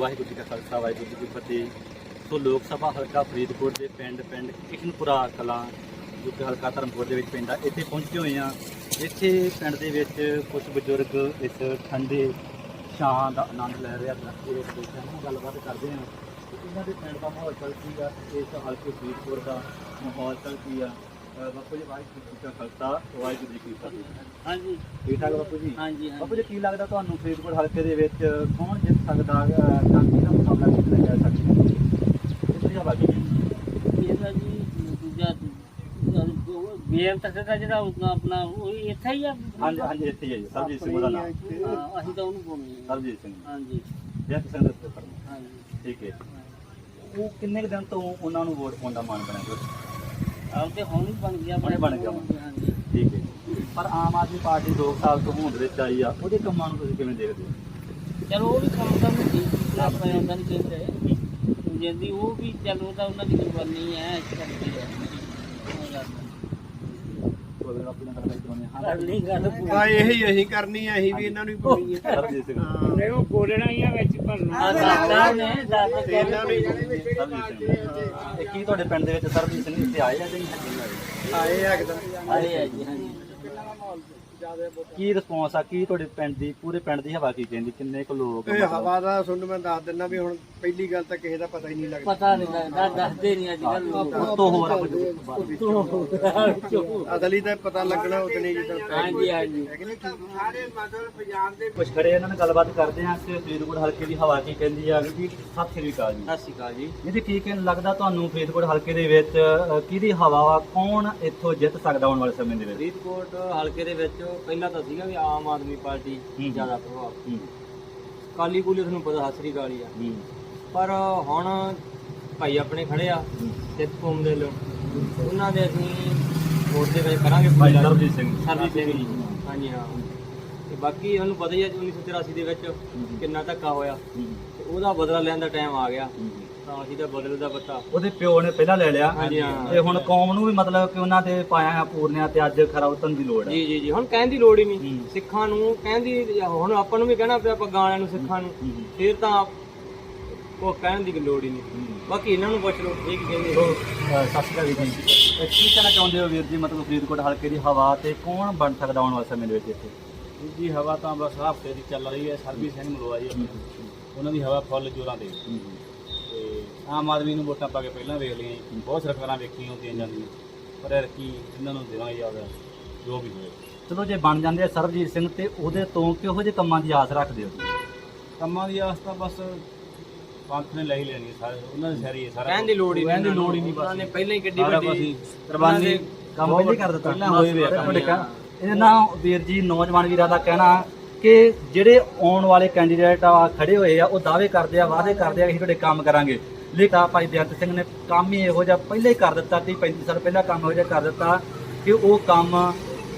ਵਾਹਿਗੁਰੂ ਜੀ ਕਾ ਖਾਲਸਾ, ਵਾਹਿਗੁਰੂ ਜੀ ਕੀ ਫਤਿਹ। ਸੋ ਲੋਕ ਸਭਾ ਹਲਕਾ ਫਰੀਦਕੋਟ ਦੇ ਪਿੰਡ ਪਿੰਡ ਕਿਸ਼ਨਪੁਰਾ ਕਲਾਂ, ਜੋ ਕਿ ਹਲਕਾ ਧਰਮਪੁਰ ਦੇ ਵਿੱਚ ਪੈਂਦਾ ਇੱਥੇ ਪਹੁੰਚੇ ਹੋਏ ਆ। ਇੱਥੇ ਪਿੰਡ ਦੇ ਵਿੱਚ ਕੁਝ ਬਜ਼ੁਰਗ ਇਸ ਠੰਡੇ ਛਾਂ ਦਾ ਆਨੰਦ ਲੈ ਰਹੇ ਆ ਦਰਖਤ ਦੇ ਬੈਠੇ ਨਾਲ ਗੱਲਬਾਤ ਕਰਦੇ ਆ। ਕਿ ਇਹਨਾਂ ਦੇ ਪਿੰਡ ਦਾ ਮਾਹੌਲ ਚੱਲ ਕੀ ਆ, ਇਸ ਹਲਕੇ ਫਰੀਦਕੋਟ ਦਾ ਮਾਹੌਲ ਚੱਲ ਕੀ ਆ ਬਾਪੂ ਜੀ ਵਾਹਿਗੁਰੂ ਜੀ ਕਾ ਖਾਲਸਾ ਵਾਹਿਗੁਰੂ ਜੀ ਕੀ ਫਤਿਹ। ਹਾਂਜੀ। ਠੀਕ ਠਾਕ ਬਾਪੂ ਜੀ? ਹਾਂਜੀ ਬਾਪੂ ਜੀ ਕੀ ਲੱਗਦਾ ਤੁਹਾਨੂੰ ਫਰੀਦਕੋਟ ਹਲਕੇ ਦੇ ਵਿੱਚ ਕੌਣ ਜਿੱਤ ਸਕਦਾ ਹੈ ਜਾਂ ਕਿਹਦਾ ਮੁਕਾਬਲਾ ਕੀਤਾ ਜਾ ਸਕਦਾ? ਇਸ ਦੀ ਹਵਾ ਕੀ ਹੈ ਇਹਦਾ ਜੀ ਦੂਜਾ ਬੀਐਮ ਤੱਕ ਦਾ ਜਿਹੜਾ ਆਪਣਾ ਉਹ ਇੱਥੇ ਹੀ ਆ? ਹਾਂਜੀ ਹਾਂਜੀ ਇੱਥੇ ਹੀ ਹੈ ਜੀ, ਸਰਬਜੀਤ ਸਿੰਘ ਦਾ ਨਾਮ। ਹਾਂ, ਅਸੀਂ ਤਾਂ ਉਹਨੂੰ ਪਾਉਣੀ ਹੈ ਸਰਬਜੀਤ ਸਿੰਘ। ਹਾਂਜੀ। ਜੈ ਕਿਸਾਨ ਦੇ ਉੱਪਰ ਹਾਂਜੀ। ਠੀਕ ਹੈ। ਉਹ ਕਿੰਨੇ ਦਿਨ ਤੋਂ ਉਹਨਾਂ ਨੂੰ ਵੋਟ ਪਾਉਣ ਦਾ ਮਾਨ ਬਣਿਆ? ਆਪ ਤੇ ਹੁਣ ਹੀ ਬਣ ਗਿਆ। ਹੁਣੇ ਬਣ ਗਿਆ। ਵਾ। ਹਾਂਜੀ। ਠੀਕ ਹੈ ਪਰ ਆਮ ਆਦਮੀ ਪਾਰਟੀ 2 ਸਾਲ ਤੋਂ ਹੋਂਦ ਵਿੱਚ ਆਈ ਆ ਉਹਦੇ ਕੰਮਾਂ ਨੂੰ ਤੁਸੀਂ ਕਿਵੇਂ ਦੇਖਦੇ ਹੋ? ਚਲੋ ਉਹ ਵੀ ਕੰਮ ਤਾਂ ਠੀਕ ਆਪਾਂ ਉਹਨਾਂ ਨਹੀਂ ਕਹਿੰਦੇ ਜਿੰਦੀ ਉਹ ਵੀ ਚਲੋ ਤਾਂ ਉਹਨਾਂ ਦੀ ਕੁਰਬਾਨੀ ਹੈ ਇਸ ਕਰਕੇ। ਹੈ ਉਹ ਗੱਲ ਆ ਇਹੀ ਅਸੀਂ ਕਰਨੀ ਆ ਅਸੀਂ ਵੀ ਇਹਨਾਂ ਨੂੰ ਹੀ ਪਾਉਣੀ ਹੈ ਸਰਬਜੀਤ ਸਿੰਘ ਹਾਂ ਉਹ ਬੋਲਣਾ ਹੀ ਆ ਵਿੱਚ ਭਰਨਾ। ਦਾਦਾ ਨੇ ਦਾਦਾ ਇਹਨਾਂ ਨੂੰ ਹੀ ਕੀ ਤੁਹਾਡੇ ਪਿੰਡ ਦੇ ਵਿੱਚ ਸਰਬਜੀਤ ਸਿੰਘ ਇੱਥੇ ਆਏ ਆ ਜਾਂ ਨਹੀਂ? ਆਏ ਆ ਕਿਦਾਂ ਆਏ ਆ ਜੀ ਹਾਂਜੀ। ਕੀ ਰਿਸਪੌਂਸ ਆ? ਕੀ ਤੁਹਾਡੇ ਪਿੰਡ ਦੀ ਪੂਰੇ ਪਿੰਡ ਦੀ ਹਵਾ ਕੀ ਕਹਿੰਦੀ? ਕਿੰਨੇ ਕੁ ਲੋਕ ਇਹ ਹਵਾ ਦਾ ਸੁਣ ਮੈਂ ਦੱਸ ਦਿੰਦਾ ਵੀ ਹੁਣ ਪਹਿਲੀ ਗੱਲ ਤਾਂ ਕਿਸੇ ਦਾ ਪਤਾ ਹੀ ਨਹੀਂ ਲੱਗਦਾ। ਪਤਾ ਨਹੀਂ ਲੱਗਦਾ ਦੱਸਦੇ ਨਹੀਂ ਅੱਜ ਕੱਲ ਲੋਕ। ਉਤੋਂ ਹੋਰ ਆ ਕੁਝ ਅਸਲੀ ਤਾਂ ਪਤਾ ਲੱਗਣਾ ਉਤਨੇ ਜਿੱਦਾਂ ਹਾਂਜੀ ਹਾਂਜੀ। ਸਾਰੇ ਮਤਲਬ ਪੰਜਾਬ ਦੇ ਕੁਝ ਖੜੇ ਇਹਨਾਂ ਨਾਲ ਗੱਲਬਾਤ ਕਰਦੇ ਆ ਕਿ ਫਰੀਦਕੋਟ ਹਲਕੇ ਦੀ ਹਵਾ ਕੀ ਕਹਿੰਦੀ ਆ ਕਿ ਸਤਿ ਸ੍ਰੀ ਅਕਾਲ ਜੀ। ਸਤਿ ਸ਼੍ਰੀ ਅਕਾਲ ਜੀ। ਇਹਦੇ ਕੀ ਕਹਿਣ ਲੱਗਦਾ ਤੁਹਾਨੂੰ ਫਰੀਦਕੋਟ ਹਲਕੇ ਦੇ ਵਿੱਚ ਕਿਹਦੀ ਹਵਾ ਵਾ? ਕੌਣ ਇੱਥੋਂ ਜਿੱਤ ਸਕਦਾ ਆਉਣ ਵਾਲੇ ਸਮੇਂ ਦੇ ਵਿੱਚ? ਫਰੀਦਕੋਟ ਹਲਕੇ ਦੇ ਵਿੱਚ ਪਹਿਲਾਂ ਤਾਂ ਸੀਗਾ ਵੀ ਆਮ ਆਦਮੀ ਪਾਰਟੀ ਹੂੰ। ਜ਼ਿਆਦਾ ਪ੍ਰਭਾਵ। ਹੂੰ, ਕਾਲੀ ਕੂਲੀ ਤੁਹਾਨੂੰ ਪਤਾ ਸਤਿ ਸ਼੍ਰੀ ਅਕਾਲ ਹੀ ਆ। ਹੂੰ, ਪਰ ਹੁਣ ਭਾਈ ਆਪਣੇ ਖੜੇ ਆ ਸਿੱਖ ਕੌਮ ਦੇ ਲੋਕ ਉਹਨਾਂ ਦੇ ਅਸੀਂ ਵੋਟ ਦੇ ਵਿੱਚ ਕਰਾਂਗੇ। ਭਾਈ ਸਰਬਜੀਤ ਸਿੰਘ। ਸਰਬਜੀਤ ਸਿੰਘ ਜੀ। ਹਾਂਜੀ ਹਾਂ। ਤੇ ਬਾਕੀ ਤੁਹਾਨੂੰ ਪਤਾ ਹੀ ਹੈ 1983 ਦੇ ਵਿੱਚ ਕਿੰਨਾ ਧੱਕਾ ਹੋਇਆ। ਹੂੰ, ਤੇ ਉਹਦਾ ਬਦਲਾ ਲੈਣ ਦਾ ਟਾਈਮ ਆ ਗਿਆ। ਹੂੰ। ਤਾਂ ਅਸੀਂ ਤਾਂ ਬਦਲ ਦਾ ਪਤਾ। ਉਹਦੇ ਪਿਓ ਨੇ ਪਹਿਲਾਂ ਲੈ ਲਿਆ। ਹਾਂਜੀ, ਹਾਂ। ਤੇ ਹੁਣ ਕੌਮ ਨੂੰ ਵੀ ਮਤਲਬ ਕਿ ਉਹਨਾਂ ਤੇ ਪਾਇਆ ਆ ਪੂਰਨਿਆ ਤੇ ਅੱਜ ਖਰਾ ਉਤਰਨ ਦੀ ਲੋੜ ਹੈ ਜੀ ਜੀ ਜੀ। ਹੁਣ ਕਹਿਣ ਦੀ ਲੋੜ ਹੀ ਨਹੀਂ। ਹੂੰ। ਸਿੱਖਾਂ ਨੂੰ ਕਹਿਣ ਦੀ ਹੁਣ ਆਪਾਂ ਨੂੰ ਵੀ ਕਹਿਣਾ ਪਿਆ ਆਪਾਂ ਗਾਲਿਆਂ ਨੂੰ ਸਿੱਖਾਂ ਨੂੰ। ਹੂੰ, ਫਿਰ ਤਾਂ ਉਹ ਕਹਿਣ ਦੀ ਲੋੜ ਹੀ ਨਹੀਂ। ਹੂੰ। ਬਾਕੀ ਇਹਨਾਂ ਨੂੰ ਪੁੱਛ ਲਓ ਇਹ ਕੀ ਕਹਿੰਦੇ? ਸੋ, ਅ, ਸਤਿ ਸ਼੍ਰੀ ਅਕਾਲ ਵੀਰ ਜੀ। ਅ, ਕੀ ਕਹਿਣਾ ਚਾਹੁੰਦੇ ਹੋ ਵੀਰ ਜੀ? ਮਤਲਬ ਫਰੀਦਕੋਟ ਹਲਕੇ ਦੀ ਹਵਾ ਤੇ ਕੌਣ ਬਣ ਸਕਦਾ ਆਉਣ ਵਾਲੇ ਸਮੇਂ ਦੇ ਵਿੱਚ ਇੱਥੇ? ਜੀ ਹਵਾ ਤਾਂ ਬਸ ਹਫ਼ਤੇ ਦੀ ਚੱਲ ਰਹੀ ਹੈ। ਸਰਬੀ ਸਿੰਘ ਮਲਵਾ ਜੀ ਉਹਨਾਂ ਦੀ ਹਵਾ ਫੁੱਲ ਜੋਰਾਂ ਤੇ ਤੇ ਆਮ ਆਦਮੀ ਨੂੰ ਵੋਟਾਂ ਪਾ ਕੇ ਪਹਿਲਾਂ ਵੇਖ ਲਈਆਂ ਜੀ। ਬਹੁਤ ਸਰਕਾਰਾਂ ਵੇਖੀਆਂ ਹੁੰਦੀਆਂ ਜਾਂਦੀਆਂ। ਪਰ ਯਾਰ ਕੀ ਇਹਨਾਂ ਨੂੰ ਦੇਵਾਂਗੇ ਯਾਦ ਜੋ ਵੀ ਹੋਏ। ਚਲੋ ਜੇ ਬਣ ਜਾਂਦੇ ਆ ਸਰਬਜੀਤ ਸਿੰਘ ਤੇ ਉਹਦੇ ਤੋਂ ਕਿਹੋ ਜਿਹੇ ਕੰਮਾਂ ਦੀ ਆਸ ਰੱਖਦੇ ਹੋ? ਕੰਮਾਂ ਦੀ ਆਸ ਤਾਂ ਬਸ ਪੰਥ ਨੇ ਲੈ ਹੀ ਲੈਣੀ ਹੈ ਸਾਰੇ ਉਹਨਾਂ ਦੇ ਸਾਰੀ ਸਾਰਾ ਕਹਿਣ ਦੀ ਲੋੜ ਹੀ ਨਹੀਂ ਕਹਿਣ ਦੀ ਲੋੜ ਹੀ ਨਹੀਂ ਉਹਨਾਂ ਬਸ ਨੇ ਪਹਿਲਾਂ ਹੀ ਗੱਡੀ ਸਾਰਾ ਵੱਡੀ। ਕੁਛ ਹੀ। ਕੁਰਬਾਨੀ ਕੁਰਬਾਨੀ ਕੰਮ ਪਹਿਲੇ ਕਰ ਦਿੱਤਾ। ਪਹਿਲਾਂ ਹੋਏ ਵੇ ਆ ਕੰਮ। ਤੁਹਾਡੇ ਕਹਿ- ਇਹਦੇ ਨਾਲ ਵੀਰ ਜੀ ਨੌਜਵਾਨ ਵੀਰਾਂ ਦਾ ਕਹਿਣਾ ਕਿ ਜਿਹੜੇ ਆਉਣ ਵਾਲੇ ਕੈਂਡੀਡੇਟ ਆ ਖੜੇ ਹੋਏ ਆ ਉਹ ਦਾਅਵੇ ਕਰਦੇ ਆ ਵਾਅਦੇ ਕਰਦੇ ਆ ਕਿ ਅਸੀਂ ਤੁਹਾਡੇ ਕੰਮ ਕਰਾਂਗੇ। ਲੇਕਿਨ ਭਾਈ ਬੇਅੰਤ ਸਿੰਘ ਨੇ ਕੰਮ ਹੀ ਇਹੋ ਜਿਹਾ ਪਹਿਲੇ ਹੀ ਕਰ ਦਿੱਤਾ 30 35 ਸਾਲ ਪਹਿਲਾਂ ਕੰਮ ਇਹੋ ਜਿਹਾ ਕਰ ਦਿੱਤਾ ਕਿ ਉਹ ਕੰਮ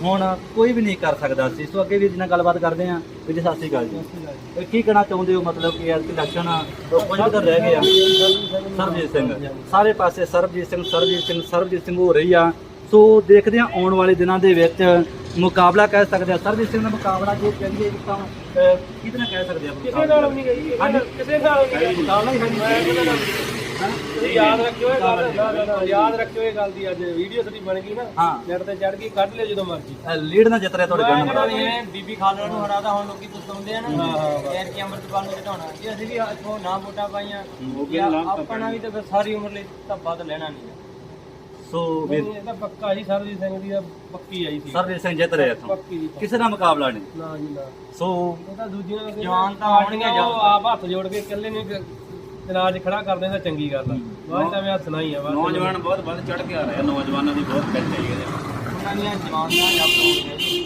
ਹੁਣ ਕੋਈ ਵੀ ਨਹੀਂ ਕਰ ਸਕਦਾ ਸੀ। ਸੋ ਅੱਗੇ ਵੀਰ ਜੀ ਨਾਲ ਗੱਲਬਾਤ ਕਰਦੇ ਆ ਵੀਰ ਜੀ ਸਤਿ ਸ਼੍ਰੀ ਅਕਾਲ ਜੀ। ਕੀ ਕਹਿਣਾ ਚਾਹੁੰਦੇ ਹੋ? ਮਤਲਬ ਕਿ ਐਸ ਇਲੈਕਸ਼ਨ ਕੁਝ ਵੀ ਤਾਂ ਰਹਿ ਗਏ ਆ। ਸਰਬਜੀਤ ਸਿੰਘ। ਸਾਰੇ ਪਾਸੇ ਸਰਬਜੀਤ ਸਿੰਘ ਸਰਬਜੀਤ ਸਿੰਘ ਸਰਬਜੀਤ ਸਿੰਘ ਹੋ ਰਹੀ ਆ। ਸੋ ਦੇਖਦੇ ਆ ਆਉਣ ਵਾਲੇ ਦਿਨਾਂ ਦੇ ਵਿੱਚ ਮੁਕਾਬਲਾ ਕਹਿ ਸਕਦੇ ਆ। ਸਰਬਜੀਤ ਸਿੰਘ ਦਾ ਮੁਕਾਬਲਾ ਜੇ ਕਰੀਏ ਤਾਂ ਨਾਲ ਕਹਿ ਸਕਦੇ ਆ ਕਿਸੇ ਨਾਲ ਨਹੀਂ ਗਈ ਕਿਸੇ ਨਾਲ ਮੁਕਾਬਲਾ ਹੀ ਹੈ। ਨਹੀਂ ਯਾਦ ਰੱਖਿਓ ਇਹ ਗੱਲ। ਯਾਦ ਰੱਖਿਓ ਇਹ ਗੱਲ ਦੀ। ਅੱਜ ਵੀਡੀਓ ਸਾਡੀ ਬਣ ਗਈ ਨਾ। ਹਾਂ। ਨੈਟ ਤੇ ਚੜ ਗਈ ਕੱਢ ਲਿਓ ਜਦੋਂ ਮਰਜ਼ੀ। ਲੀਡ ਨਾ ਜਿੱਤ ਰਿਹਾ ਤੁਹਾਡੇ ਗੰਨ ਵੀ ਐਂ ਬੀਬੀ ਖਾਲੜਾ ਨੂੰ ਹਰਾਦਾ ਹੁਣ ਲੋਕੀ ਪੁੱਛਉਂਦੇ ਆ ਨਾ। ਹਾਂ, ਹਾਂ, ਯਾਰ ਕੀ ਅੰਮ੍ਰਿਤਪਾਲ ਨੂੰ ਜਿਤਾਉਣਾ ਜੇ ਅਸੀਂ ਵੀ ਇੱਥੋਂ ਨਾ ਵੋਟਾਂ ਪਾਈਆਂ ਵੀ ਆਪਣਾ ਵੀ ਤਾਂ ਫਿਰ ਸਾਰੀ ਉਮਰ ਲਈ ਧੱਬਾ ਤਾਂ ਲੈਣਾ ਨਹੀਂ। ਸੋ ਵੀਰ ਇਹ ਤਾਂ ਪੱਕਾ ਜੀ ਸਰਬਜੀਤ ਸਿੰਘ ਦੀ ਤਾਂ ਪੱਕੀ ਆਈ ਸੀ। ਸਰਬਜੀਤ ਸਿੰਘ ਜਿੱਤ ਰਿਹਾ ਇੱਥੋਂ। ਪੱਕੀ ਦੀ ਕਿਸੇ ਦਾ ਮੁਕਾਬਲਾ ਨਹੀਂ। ਨਾ ਜੀ ਨਾ। ਸੋ ਉਹ ਤਾਂ ਦੂਜੀਆਂ ਨਾਲ ਜਵਾਨ ਤਾਂ ਆਉਣਗੇ ਉਹ। ਆਪ ਹੱਥ ਜੋੜ ਕੇ ਇਕੱਲੇ ਨੂੰ ਜਨਾਜ ਖੜਾ ਕਰਦੇ ਤਾਂ ਚੰਗੀ ਗੱਲ ਆ। ਬਾਅਦ ਤਾਂ ਮੈਂ ਹੱਸਣਾ ਹੀ ਆ ਬਸ ਨੌਜਵਾਨ ਬਹੁਤ ਵੱਧ ਚੜ ਕੇ ਆ ਰਹੇ ਆ। ਨੌਜਵਾਨਾਂ ਦੀ ਬਹੁਤ ਪਿੱਛ ਹੈ ਇਹਦੇ ਉਹਨਾਂ ਦੀਆਂ ਜਵਾਨਾਂ ਜਬ ਹੋਣਗੀਆਂ ਜੀ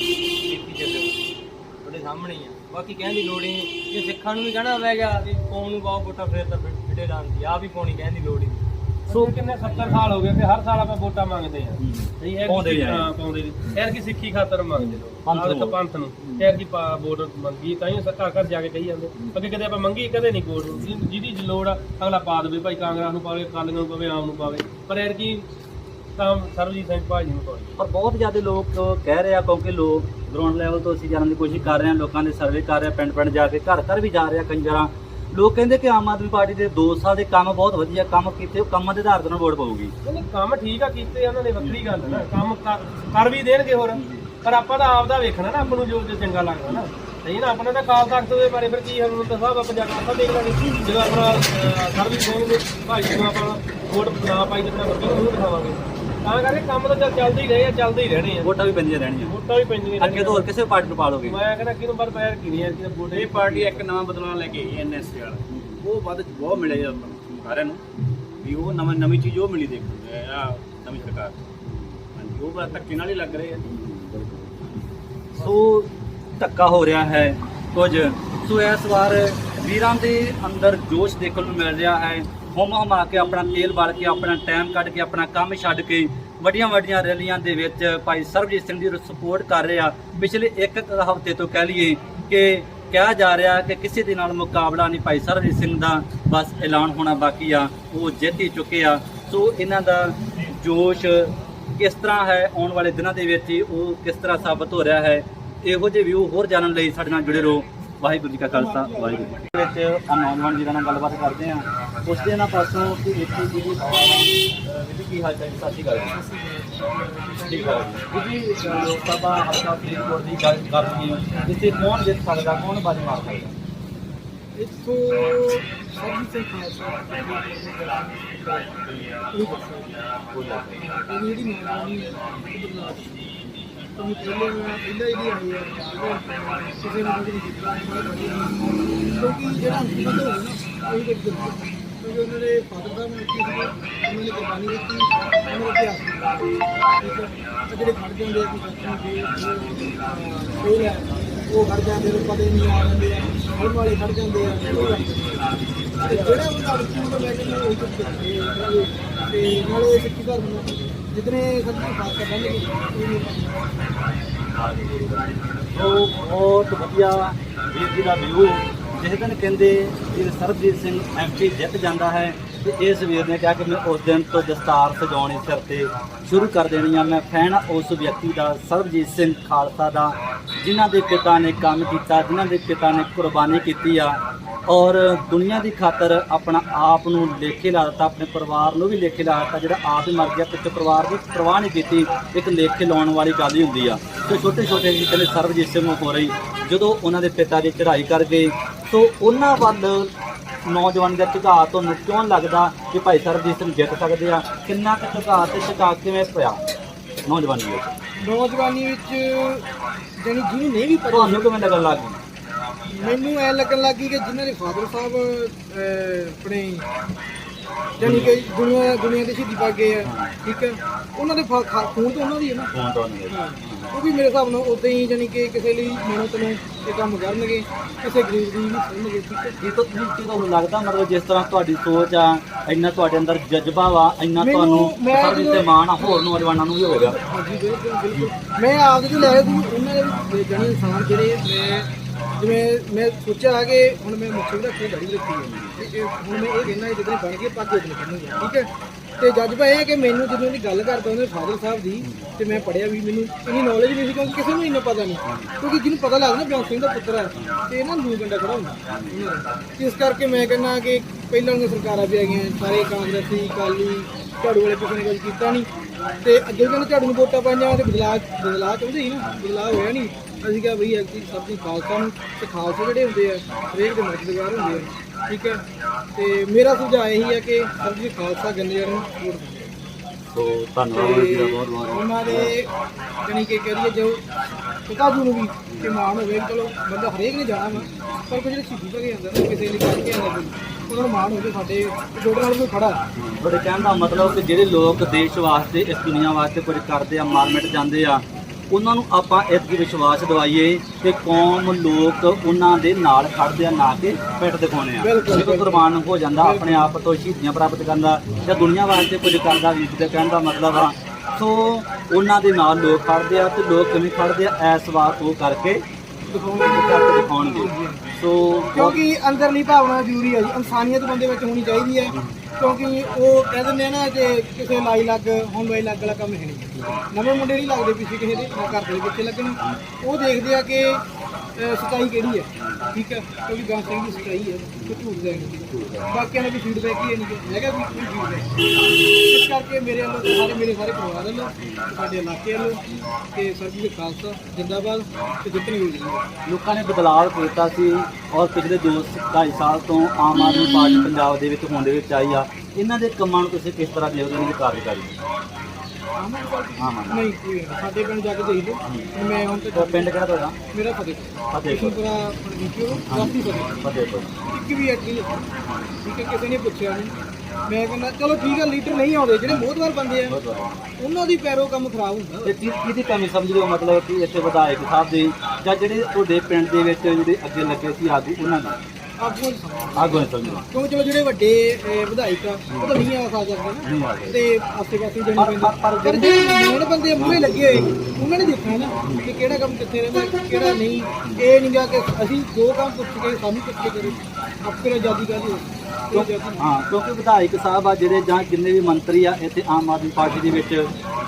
ਦੇਖੀ ਚੱਲਿਓ ਤੁਹਾਡੇ ਸਾਹਮਣੇ ਹੀ ਆ। ਬਾਕੀ ਕਹਿਣ ਦੀ ਲੋੜ ਹੀ ਨਹੀਂ। ਜੇ ਸਿੱਖਾਂ ਨੂੰ ਵੀ ਕਹਿਣਾ ਪੈ ਗਿਆ ਵੀ ਕੌਣ ਨੂੰ ਪਾਓ ਵੋਟਾਂ ਫਿਰ ਤਾਂ ਫਿੱਟੇ ਲਾਉਂਦੀ ਆ ਵੀ ਪਾਉਣੀ ਕਹਿਣ ਦੀ ਲੋੜ ਹੀ ਨਹੀਂ। ਸੋ ਕਿੰਨੇ? 70 ਸਾਲ ਹੋ ਗਏ ਤੇ ਹਰ ਸਾਲ ਆਪਾਂ ਵੋਟਾਂ ਮੰਗਦੇ ਆ ਨਹੀਂ ਇਹ ਪਾਉਂਦੇ ਆਏ। ਹਾਂ ਪਾਉਂਦੇ ਵੀ ਯਾਰ ਕੀ ਸਿੱਖੀ ਖਾਤਰ ਮੰਗਦੇ ਲੋਕ ਪੰਥ ਆਹ ਨੂੰ। ਪੰਥ ਨੂੰ। ਯਾਰ ਕੀ ਵੋਟ ਮੰਗੀ ਤਾਂ ਹੀ ਸਰਕਾਰ ਘਰ ਜਾ ਕੇ ਕਹੀ ਜਾਂਦੇ। ਅੱਗੇ ਕਦੇ ਆਪਾਂ ਮੰਗੀ ਕਦੇ ਨਹੀਂ ਵੋਟ ਜਿਹਦੀ- ਜਿਹਦੀ ਲੋੜ ਆ ਅਗਲਾ ਪਾ ਦੇਵੇ ਭਾਈ ਕਾਂਗਰਸ ਨੂੰ ਪਾਵੇ ਕਾਲੀਆਂ ਨੂੰ ਪਾਵੇ ਆਮ ਨੂੰ ਪਾਵੇ। ਪਰ ਯਾਰ ਕੀ ਤਾਂ ਸਰਬਜੀਤ ਸਿੰਘ ਭਾਜੀ ਨੂੰ ਪਾਵੇ ਪਰ ਬਹੁਤ ਜ਼ਿਆਦਾ ਲੋਕ ਕਹਿ ਰਹੇ ਆ ਕਿਉਂਕਿ ਲੋਕ ਗਰਾਊਂਡ ਲੈਵਲ ਤੋਂ ਅਸੀਂ ਜਾਣਨ ਦੀ ਕੋਸ਼ਿਸ਼ ਕਰ ਰਹੇ ਹਾਂ ਲੋਕਾਂ ਦੇ ਸਰਵੇ ਕਰ ਰਹੇ ਆ ਪਿੰਡ ਪਿੰਡ ਜਾ ਕੇ ਘਰ ਘਰ ਵੀ ਜਾ ਰਹੇ ਆ ਕੰਜਰਾਂ ਲੋਕ ਕਹਿੰਦੇ ਕਿ ਆਮ ਆਦਮੀ ਪਾਰਟੀ ਦੇ 2 ਸਾਲ ਦੇ ਕੰਮ ਬਹੁਤ ਵਧੀਆ, ਕੰਮ ਕੀਤੇ, ਉਹ ਕੰਮਾਂ ਦੇ ਆਧਾਰ ਤੇ ਨਾਲ ਵੋਟ ਪਊਗੀ। ਨਹੀਂ ਕੰਮ ਠੀਕ ਆ ਕੀਤੇ ਉਹਨਾਂ ਨੇ ਵੱਖਰੀ ਗੱਲ ਹੈ ਨਾ। ਕੰਮ ਕਰ- ਕਰ ਵੀ ਦੇਣਗੇ ਹੋਰ। ਪਰ ਆਪਾਂ ਤਾਂ ਆਪਦਾ ਵੇਖਣਾ ਨਾ, ਆਪਾਂ ਨੂੰ ਜੋ ਜੋ ਚੰਗਾ ਲੱਗਦਾ ਨਾ। ਸਹੀ ਨਾ ਆਪਣਾ ਤਾਂ ਕਾਲ ਤਖਤ ਦੇ ਬਾਰੇ ਫਿਰ ਕੀ ਹਰਮੰਦ ਸਾਹਿਬ ਆਪਾਂ ਜਾ ਕੇ ਆਪਾਂ ਦੇਖ ਲਾਂਗੇ। ਜਦੋਂ ਆਪਣਾ ਸਰਵਿਸ ਸਿੰਘ ਦੇ ਭਾਈ ਨੂੰ ਆਪਾਂ ਵੋਟ ਨਾ ਪਾਈ ਤੇ ਆਪਣਾ ਵਰਕਿੰਗ ਨੂੰ ਦਿਖਾਵਾਂਗੇ। ਤਾਂ ਕਰਕੇ ਕੰਮ ਤਾਂ ਚੱਲ ਚੱਲਦੇ ਹੀ ਰਹੇ ਆ ਚੱਲਦੇ ਹੀ ਰਹਿਣੇ ਆ। ਵੋਟਾਂ ਵੀ ਪੈਂਦੀਆਂ ਰਹਿਣੀਆਂ। ਵੋਟਾਂ ਵੀ ਪੈਂਦੀਆਂ ਅੱਗੇ ਤੋਂ ਹੋਰ ਕਿਸੇ ਪਾਰਟੀ ਨੂੰ ਪਾ ਲੋਗੇ ਮੈਂ ਕਹਿੰਦਾ ਕਿਹਨੂੰ ਬਾਰ ਪੈਰ ਕੀ ਨਹੀਂ ਯਾਰ ਕਿ ਵੋਟ ਇਹ ਪਾਰਟੀ ਇੱਕ ਨਵਾਂ ਬਦਲਾਅ ਲੈ ਕੇ ਆਈ ਐਨਐਸਏ ਵਾਲਾ। ਉਹ ਵੱਧ ਬਹੁਤ ਮਿਲਿਆ ਜੀ ਆਪਾਂ ਨੂੰ ਸਾਰਿਆਂ ਨੂੰ। ਵੀ ਉਹ ਨਵੀਂ ਨਵੀਂ ਚੀਜ਼ ਉਹ ਮਿਲੀ ਦੇਖੋ ਆ ਨਵੀਂ ਸਰਕਾਰ। ਹਾਂਜੀ ਉਹ ਬੜਾ ਧੱਕੇ ਨਾਲ ਹੀ ਲੱਗ ਰਹੇ ਆ। ਸੋ ਧੱਕਾ ਹੋ ਰਿਹਾ ਹੈ ਕੁਝ। ਸੋ ਇਸ ਵਾਰ ਵੀਰਾਂ ਦੇ ਅੰਦਰ ਜੋਸ਼ ਦੇਖਣ ਨੂੰ ਮਿਲ ਰਿਹਾ ਹੈ। ਹੁਮ ਹਮਾ ਕੇ, ਆਪਣਾ ਤੇਲ ਬਾਲ ਕੇ, ਆਪਣਾ ਟਾਈਮ ਕੱਢ ਕੇ, ਆਪਣਾ ਕੰਮ ਛੱਡ ਕੇ ਵੱਡੀਆਂ ਵੱਡੀਆਂ ਰੈਲੀਆਂ ਦੇ ਵਿੱਚ ਭਾਈ ਸਰਬਜੀਤ ਸਿੰਘ ਦੀ ਸਪੋਰਟ ਕਰ ਰਿਹਾ ਪਿਛਲੇ ਇੱਕ ਹਫ਼ਤੇ ਤੋਂ ਕਹਿ ਲਈਏ ਕਿ ਕਿਹਾ ਜਾ ਰਿਹਾ ਕਿ ਕਿਸੇ ਦੇ ਨਾਲ ਮੁਕਾਬਲਾ ਨਹੀਂ ਭਾਈ ਸਰਬਜੀਤ ਸਿੰਘ ਦਾ, ਬਸ ਐਲਾਨ ਹੋਣਾ ਬਾਕੀ ਆ, ਉਹ ਜਿੱਤ ਹੀ ਚੁੱਕੇ ਆ। ਸੋ ਇਹਨਾਂ ਦਾ ਜੋਸ਼ ਕਿਸ ਤਰ੍ਹਾਂ ਹੈ, ਆਉਣ ਵਾਲੇ ਦਿਨਾਂ ਦੇ ਵਿੱਚ ਹੀ ਉਹ ਕਿਸ ਤਰ੍ਹਾਂ ਸਾਬਤ ਹੋ ਰਿਹਾ ਹੈ, ਇਹੋ ਜਿਹੇ ਵਿਊ ਹੋਰ ਜਾਣਨ ਲਈ ਸਾਡੇ ਨਾਲ ਜੁੜੇ ਰਹੋ। ਵਾਹਿਗੁਰੂ ਜੀ ਕਾ ਖਾਲਸਾ ਵਾਹਿਗੁਰੂ ਜੀ ਕੀ ਫਤਿਹ। ਵਿੱਚ ਆ ਨੌਜਵਾਨ ਜਿਹਨਾਂ ਨਾਲ ਗੱਲਬਾਤ ਕਰਦੇ ਆ ਉਸ ਦੇ ਨਾਲ ਪਾਸੋਂ ਕਿ ਇੱਥੇ ਜੀ ਜੀ ਕੀ ਹਾਲ ਚਾਲ ਅਕਾਲ ਜੀ। ਠੀਕ ਹੈ ਜੀ। ਜੀ ਲੋਕ ਸਭਾ ਹਲਕਾ ਫਰੀਦਕੋਟ ਦੀ ਗੱਲ ਕਰ ਰਹੀ ਹੈ ਇੱਥੇ ਕੌਣ ਜਿੱਤ ਸਕਦਾ ਕੌਣ ਬਾਜੀ ਮਾਰ ਸਕਦਾ? ਇੱਥੋਂ ਸਰਵਿਸ ਸਿੰਘ ਖਾਲਸਾ ਇਹ ਜਿਹੜੀ ਨੌਜਵਾਨੀ ਹੈ ਇਹ ਤੁਮ ਪਹਿਲੇ ਪਹਿਲਾਂ ਇਹਦੀ ਆਈ ਹੈ ਕਿਸੇ ਨੂੰ ਨਹੀਂ ਦਿੱਤਾ ਕਿਉਂਕਿ ਜਿਹੜਾ ਅੰਦਰ ਹੋਇਆ ਨਾ ਉਹ ਇੱਕ ਦਿਨ ਕਿਉਂਕਿ ਉਹਨਾਂ ਦੇ ਫਾਦਰ ਦਾ ਮੈਂ ਕੀ ਸੀ ਉਹਨਾਂ ਨੇ ਕੁਰਬਾਨੀ ਦਿੱਤੀ ਉਹਨਾਂ ਦਾ ਇਤਿਹਾਸ ਠੀਕ ਹੈ ਜਿਹੜੇ ਖੜ ਜਾਂਦੇ ਆ ਕੋਈ ਹੈ ਉਹ ਖੜ ਜਾਂਦੇ ਨੇ ਪਤਾ ਨਹੀਂ ਆ ਜਾਂਦੇ ਆ ਹਰ ਵਾਲੇ ਖੜ ਜਾਂਦੇ ਆ ਜਿਹੜਾ ਬੰਦਾ ਅਰਥੀ ਨੂੰ ਲੈ ਕੇ ਨਾ ਤੇ ਨਾਲੇ ਸਿੱਖੀ ਧਰਮ ਨੂੰ ਜਿਤਨੇ ਉਹ ਬਹੁਤ ਵਧੀਆ ਵੀਰ ਜੀ ਦਾ ਵਿਊ। ਜਿਸ ਦਿਨ ਕਹਿੰਦੇ ਕਿ ਸਰਬਜੀਤ ਸਿੰਘ ਐਮਪੀ ਜਿੱਤ ਜਾਂਦਾ ਹੈ, ਤੇ ਇਸ ਵੀਰ ਨੇ ਕਿਹਾ ਕਿ ਮੈਂ ਉਸ ਦਿਨ ਤੋਂ ਦਸਤਾਰ ਸਜਾਉਣੀ ਸਿਰ ਤੇ ਸ਼ੁਰੂ ਕਰ ਦੇਣੀ ਆ। ਮੈਂ ਫੈਨ ਆ ਉਸ ਵਿਅਕਤੀ ਦਾ, ਸਰਬਜੀਤ ਸਿੰਘ ਖਾਲਸਾ ਦਾ, ਜਿਨ੍ਹਾਂ ਦੇ ਪਿਤਾ ਨੇ ਕੰਮ ਕੀਤਾ, ਜਿਨ੍ਹਾਂ ਦੇ ਪਿਤਾ ਨੇ ਕੁਰਬਾਨੀ ਕੀਤੀ ਆ। ਔਰ ਦੁਨੀਆ ਦੀ ਖਾਤਰ ਆਪਣਾ ਆਪ ਨੂੰ ਲੇਖੇ ਲਾ ਦਿੱਤਾ ਆਪਣੇ ਪਰਿਵਾਰ ਨੂੰ ਵੀ ਲੇਖੇ ਲਾ ਦਿੱਤਾ ਜਿਹੜਾ ਆਪ ਹੀ ਮਰ ਗਿਆ ਪਿੱਛੇ ਪਰਿਵਾਰ ਦੀ ਪਰਵਾਹ ਨਹੀਂ ਕੀਤੀ ਇੱਕ ਲੇਖੇ ਲਾਉਣ ਵਾਲੀ ਗੱਲ ਹੀ ਹੁੰਦੀ ਆ। ਤੇ ਛੋਟੇ ਛੋਟੇ ਜਿਹੇ ਕਹਿੰਦੇ ਸਰਬਜੀਤ ਸਿੰਘ ਹੋ ਰਹੀ ਜਦੋਂ ਉਹਨਾਂ ਦੇ ਪਿਤਾ ਦੀ ਚੜ੍ਹਾਈ ਕਰ ਗਏ ਸੋ ਉਹਨਾਂ ਵੱਲ ਨੌਜਵਾਨ ਦਾ ਝੁਕਾਅ ਤੁਹਾਨੂੰ ਕਿਉਂ ਲੱਗਦਾ ਕਿ ਭਾਈ ਸਰਬਜੀਤ ਸਿੰਘ ਜਿੱਤ ਸਕਦੇ ਆ? ਕਿੰਨਾ ਕੁ ਝੁਕਾਅ ਤੇ ਝੁਕਾਅ ਕਿਵੇਂ ਪਿਆ ਨੌਜਵਾਨੀ ਵਿੱਚ। ਨੌਜਵਾਨੀ ਵਿੱਚ ਜਾਨੀ ਜਿਹਨੂੰ ਨਹੀਂ ਵੀ ਪਤਾ ਤੁਹਾਨੂੰ ਕਿਵੇਂ ਲੱਗਣ ਲੱਗ ਗਈ? ਮੈਨੂੰ ਐ ਲੱਗਣ ਲੱਗੀ ਕਿ ਜਿਨ੍ਹਾਂ ਦੇ ਫਾਦਰ ਸਾਹਿਬ ਅਹ, ਆਪਣੇ ਜਾਨੀ ਕਿ ਦੁਨੀਆ ਦੁਨੀਆ ਦੇ ਸ਼ਹੀਦੀ ਪਾ ਗਏ ਆ ਠੀਕ ਹੈ? ਉਹਨਾਂ ਦੇ ਫਾ- ਖਾ- ਖੂਨ ਤਾਂ ਉਹਨਾਂ ਦੀ ਹੈ ਨਾ? ਫੋਨ ਤੋਂ ਨਹੀਂ। ਉਹ ਵੀ ਮੇਰੇ ਹਿਸਾਬ ਨਾਲ ਉਦਾਂ ਹੀ ਜਾਨੀ ਕਿ ਕਿਸੇ ਲਈ ਮਿਹਨਤ ਨੂੰ ਇਹ ਕੰਮ ਕਰਨਗੇ ਕਿਸੇ ਗਰੀਬ ਦੀ ਵੀ ਸੁਣਨਗੇ ਠੀਕ ਹੈ? ਜੀ ਤੋਂ ਨਹੀਂ ਕੀ ਤੁਹਾਨੂੰ ਲੱਗਦਾ ਮਤਲਬ ਜਿਸ ਤਰ੍ਹਾਂ ਤੁਹਾਡੀ ਸੋਚ ਆ ਇੰਨਾ ਤੁਹਾਡੇ ਅੰਦਰ ਜਜ਼ਬਾ ਵਾ ਇੰਨਾ ਮੈਨੂੰ- ਤੁਹਾਨੂੰ ਮੈਂ ਸਰਵਿਸ ਤੇ ਮਾਣ ਆ ਹੋਰ ਨੌਜਵਾਨਾਂ ਨੂੰ ਵੀ ਹੋਵੇਗਾ ਹਾਂਜੀ ਬਿਲਕੁਲ ਬਿਲਕੁਲ। ਮੈਂ ਆਪ ਦੇ ਲੈ ਦੂੰ ਉਹਨਾਂ ਦੇ ਵੀ ਜਾਨੀ ਇਨਸਾਨ ਜਿਹੜੇ ਮੈਂ ਜਿਵੇਂ ਮੈਂ ਸੋਚਿਆ ਕਿ ਹੁਣ ਮੈਂ ਮੁੱਛ ਰੱਖੀ ਦਾੜੀ ਰੱਖੀ ਹੈ। ਤੇ ਇਹ- ਹੁਣ ਮੈਂ ਇਹ ਕਹਿੰਦਾ ਜਦੋਂ ਬਣ ਕੇ ਪੱਗ ਉਹਦੇ ਬੰਨੂਗਾ ਠੀਕ ਹੈ? ਤੇ ਜਜ਼ਬਾ ਇਹ ਹੈ ਕਿ ਮੈਨੂੰ ਜਦੋਂ ਦੀ ਗੱਲ ਕਰਦਾ ਉਹਨੇ ਫਾਦਰ ਸਾਹਿਬ ਦੀ ਤੇ ਮੈਂ ਪੜਿਆ ਵੀ ਮੈਨੂੰ ਇੰਨੀ ਨੌਲੇਜ ਵੀ ਸੀ ਕਿਉਂਕਿ ਕਿਸੇ ਨੂੰ ਇੰਨਾ ਪਤਾ ਨਹੀਂ, ਕਿਉਂਕਿ ਜਿਹਨੂੰ ਪਤਾ ਲੱਗਦਾ ਨਾ ਬਿਆਨ ਸਿੰਘ ਦਾ ਪੁੱਤਰ ਹੈ, ਤੇ ਇਹਨਾਂ ਨੂੰ ਗੰਡਾ ਖੜਾ ਹੁੰਦਾ। ਇਸ ਕਰਕੇ ਮੈਂ ਕਹਿੰਦਾ ਕਿ ਪਹਿਲਾਂ ਦੀਆਂ ਸਰਕਾਰਾਂ ਵੀ ਹੈਗੀਆਂ, ਸਾਰੇ ਕਾਂਗਰਸੀ, ਅਕਾਲੀ, ਝਾੜੂ ਵਾਲੇ ਕਿਸੇ ਨੇ ਕੁਝ ਕੀਤਾ ਨਹੀਂ। ਤੇ ਅੱਗੇ ਕਹਿੰਦੇ ਝਾੜੂ ਨੂੰ ਵੋਟਾਂ ਪਾਈਆਂ ਤੇ ਬਦਲਾਅ ਬਦਲਾਅ ਚਾਹੁੰਦੇ ਸੀ ਨਾ, ਬਦਲਾਅ ਹੋਇਆ ਨਹੀਂ। ਅਸੀਂ ਕਿਹਾ ਬਈ ਐਕਚੁਅਲੀ ਸਭ ਦੀ ਖਾਲਸਾ ਨੂੰ ਤੇ ਖਾਲਸੇ ਜਿਹੜੇ ਹੁੰਦੇ ਆ ਹਰੇਕ ਦੇ ਮਦਦਗਾਰ ਹੁੰਦੇ ਆ ਠੀਕ ਹੈ? ਤੇ ਮੇਰਾ ਸੁਝਾਅ ਇਹੀ ਹੈ ਕਿ ਸਭ ਦੀ ਖਾਲਸਾ ਗੰਦਿਆਂ ਨੂੰ ਵੋਟ ਦਿਓ ਸੋ ਧੰਨਵਾਦ ਜੀ ਦਾ ਬਹੁਤ ਬਹੁਤ। ਉਹਨਾਂ ਦੇ ਜਾਣੀ ਕਿ ਕਰੀਏ ਜੋ ਪਿਤਾ ਜੀ ਨੂੰ ਵੀ ਕਿ ਮਾਣ ਹੋਵੇ ਚਲੋ ਬੰਦਾ ਹਰੇਕ ਨੇ ਜਾਣਾ ਵਾ ਪਰ ਕੋਈ ਜਿਹੜੇ ਸ਼ਹੀਦੀ ਭਗੇ ਜਾਂਦਾ ਨਾ ਕਿਸੇ ਲਈ ਕਰਕੇ ਆਉਂਦਾ ਕੋਈ ਉਹਨਾਂ ਨੂੰ ਮਾਣ ਹੋਵੇ ਸਾਡੇ ਜੋੜ ਨਾਲ ਕੋਈ ਖੜਾ। ਤੁਹਾਡੇ ਕਹਿਣ ਦਾ ਮਤਲਬ ਕਿ ਜਿਹੜੇ ਲੋਕ ਦੇਸ਼ ਵਾਸਤੇ ਇਸ ਦੁਨੀਆ ਵਾਸਤੇ ਕੁਝ ਕਰਦੇ ਆ ਮਾਰ ਮਿਟ ਜਾਂਦੇ ਆ ਉਹਨਾਂ ਨੂੰ ਆਪਾਂ ਇਸ ਦੀ ਵਿਸ਼ਵਾਸ ਦਿਵਾਈਏ ਕਿ ਕੌਮ ਲੋਕ ਉਹਨਾਂ ਦੇ ਨਾਲ ਖੜਦੇ ਆ ਨਾ ਕਿ ਪਿੱਟ ਦਿਖਾਉਣੇ ਆ। ਬਿਲਕੁਲ, ਜਦੋਂ ਕੁਰਬਾਨ ਹੋ ਜਾਂਦਾ ਆਪਣੇ ਆਪ ਤੋਂ ਸ਼ਹੀਦੀਆਂ ਪ੍ਰਾਪਤ ਕਰਦਾ ਜਾਂ ਦੁਨੀਆ ਵਾਸਤੇ ਕੁਝ ਕਰਦਾ ਵੀ ਦੇ ਕਹਿਣ ਦਾ ਮਤਲਬ ਆ। ਸੋ ਉਹਨਾਂ ਦੇ ਨਾਲ ਲੋਕ ਖੜਦੇ ਆ ਤੇ ਲੋਕ ਕਿਵੇਂ ਖੜਦੇ ਆ ਐਸ ਵਾਰ ਉਹ ਕਰਕੇ ਦਿਖਾਉਣਗੇ ਸੋ ਕਿਉਂਕਿ ਅੰਦਰਲੀ ਭਾਵਨਾ ਜ਼ਰੂਰੀ ਹੈ ਜੀ ਇਨਸਾਨੀਅਤ ਬੰਦੇ ਵਿੱਚ ਹੋਣੀ ਚਾਹੀਦੀ ਹੈ। ਕਿਉਂਕਿ ਉਹ ਕਹਿ ਦਿੰਦੇ ਆ ਨਾ ਕਿ ਕਿਸੇ ਲਾਈ ਲੱਗ, ਹੁਣ ਲਾਈ ਲੱਗ ਵਾਲਾ ਕੰਮ ਹੈ ਨਹੀਂ। ਨਵੇਂ ਮੁੰਡੇ ਨਹੀਂ ਲੱਗਦੇ ਪਿੱਛੇ ਕਿਸੇ ਦੇ ਘਰ ਦੇ ਪਿੱਛੇ ਲੱਗਣ। ਉਹ ਦੇਖਦੇ ਆ ਕਿ ਅਹ ਕਿਹੜੀ ਹੈ? ਠੀਕ ਹੈ ਕਿਉਂਕਿ ਗਾਂ ਸਿੰਘ ਦੀ ਸੱਚਾਈ ਹੈ ਕਿ ਝੂਠ ਦਾ ਨਹੀਂ। ਬਾਕੀਆਂ ਦਾ ਫੀਡਬੈਕ ਹੀ ਨਹੀਂ ਹੈ ਹੈਗਾ ਕੋਈ ਫੀਡਬੈਕ ਇਸ ਕਰਕੇ ਮੇਰੇ ਵੱਲੋਂ ਤੇ ਸਾਰੇ ਮੇਰੇ ਸਾਰੇ ਪਰਿਵਾਰ ਵੱਲੋਂ, ਸਾਡੇ ਇਲਾਕੇ ਵੱਲੋਂ ਤੇ ਸਰਬੀ ਦੇ ਖਾਲਸਾ, ਜਿੰਦਾਬਾਦ ਤੇ ਜਿੱਤਣੀ ਹੋਈ। ਜੀ ਲੋਕਾਂ ਨੇ ਬਦਲਾਅ ਕੀਤਾ ਸੀ ਔਰ ਪਿਛਲੇ 2 ਢਾਈ ਸਾਲ ਤੋਂ ਆਮ ਆਦਮੀ ਪਾਰਟੀ ਪੰਜਾਬ ਦੇ ਵਿੱਚ ਹੋਣ ਦੇ ਵਿੱਚ ਆਈ ਆ। ਇਹਨਾਂ ਦੇ ਕੰਮਾਂ ਨੂੰ ਤੁਸੀਂ ਕਿਸ ਤਰ੍ਹਾਂ ਦੇਖਦੇ ਹੋ ਇਹਨਾਂ ਦੀ ਕਾਰਜਕਾਰੀ? ਹਾਂ ਹਾਂ ਨਹੀਂ ਕੋਈ ਨਹੀਂ। ਸਾਡੇ ਪਿੰਡ ਜਾ ਕੇ ਦੇਖ ਲਓ। ਮੈਂ ਹੁਣ ਤੇ ਤਾਂ ਪਿੰਡ ਕਿਹੜਾ ਤੁਹਾਡਾ? ਮੇਰਾ ਫਤਿਹ। ਫਤਿਹਪੁਰ। ਪੂਰਾ ਪਰਮੀਕਿਓ ਵਾਸੀ ਫਤਿਹ। ਫਤਿਹਪੁਰ। ਇੱਕ ਵੀ ਐਟ ਨਹੀਂ। ਠੀਕ ਹੈ ਕਿਸੇ ਨੇ ਪੁੱਛਿਆ ਨਹੀਂ। ਮੈਂ ਕਹਿੰਦਾ ਚਲੋ ਠੀਕ ਹੈ ਲੀਡਰ ਨਹੀਂ ਆਉਂਦੇ ਜਿਹੜੇ ਮੋਹਤਵਾਰ ਬੰਦੇ ਆ ਬਹੁਤ ਵਧੀਆ ਉਹਨਾਂ ਦੀ ਪੈਰੋਂ ਕੰਮ ਖਰਾਬ ਹੁੰਦਾ। ਤੇ ਕੀ ਕਿਹਦੀ ਕਮੀ ਸਮਝਦੇ ਹੋ ਮਤਲਬ ਕਿ ਇੱਥੇ ਵਿਧਾਇਕ ਸਾਹਿਬ ਦੀ ਜਾਂ ਜਿਹੜੇ ਤੁਹਾਡੇ ਪਿੰਡ ਦੇ ਵਿੱਚ ਜਿਹੜੇ ਅੱਗੇ ਲੱਗੇ ਸੀ ਆਗੂ ਉਹਨਾਂ ਦੀ ਆਗੂ ਨਹੀਂ ਸਮਝਦੇ ਕਿਉਂਕਿ ਚਲੋ ਜਿਹੜੇ ਵੱਡੇ ਵਿਧਾਇਕ ਆ ਉਹ ਤਾਂ ਨਹੀਂ ਆ ਸਕਦੇ ਨਹੀਂ। ਤੇ ਆਸੇ ਪਾਸੇ ਜਾਣੀ ਪੈਂਦੀ ਪਰ- ਜਿਹੜੇ ਮੇਨ ਬੰਦੇ ਮੂਹਰੇ ਲੱਗੇ ਹੋਏ ਉਹਨਾਂ ਨੇ ਦੇਖਣਾ ਨਾ ਕਿ ਕਿਹੜਾ ਕੰਮ ਕਿੱਥੇ ਰਹਿੰਦਾ ਕਿਹੜਾ ਨਹੀਂ। ਇਹ ਨਹੀਂ ਗਾ ਕਿ ਅਸੀਂ ਦੋ ਕੰਮ ਪੁੱਛ ਕੇ ਸਾਨੂੰ ਪੁੱਛ ਕੇ ਕਰੇ। ਆਪੇ ਆਜ਼ਾਦੀ ਨਹੀਂ। ਹਾਂ ਕਿਉਂਕਿ ਵਿਧਾਇਕ ਸਾਹਿਬ ਆ ਜਿਹੜੇ ਜਾਂ ਜਿੰਨੇ ਵੀ ਮੰਤਰੀ ਆ ਇੱਥੇ ਆਮ ਆਦਮੀ ਪਾਰਟੀ ਦੇ ਵਿੱਚ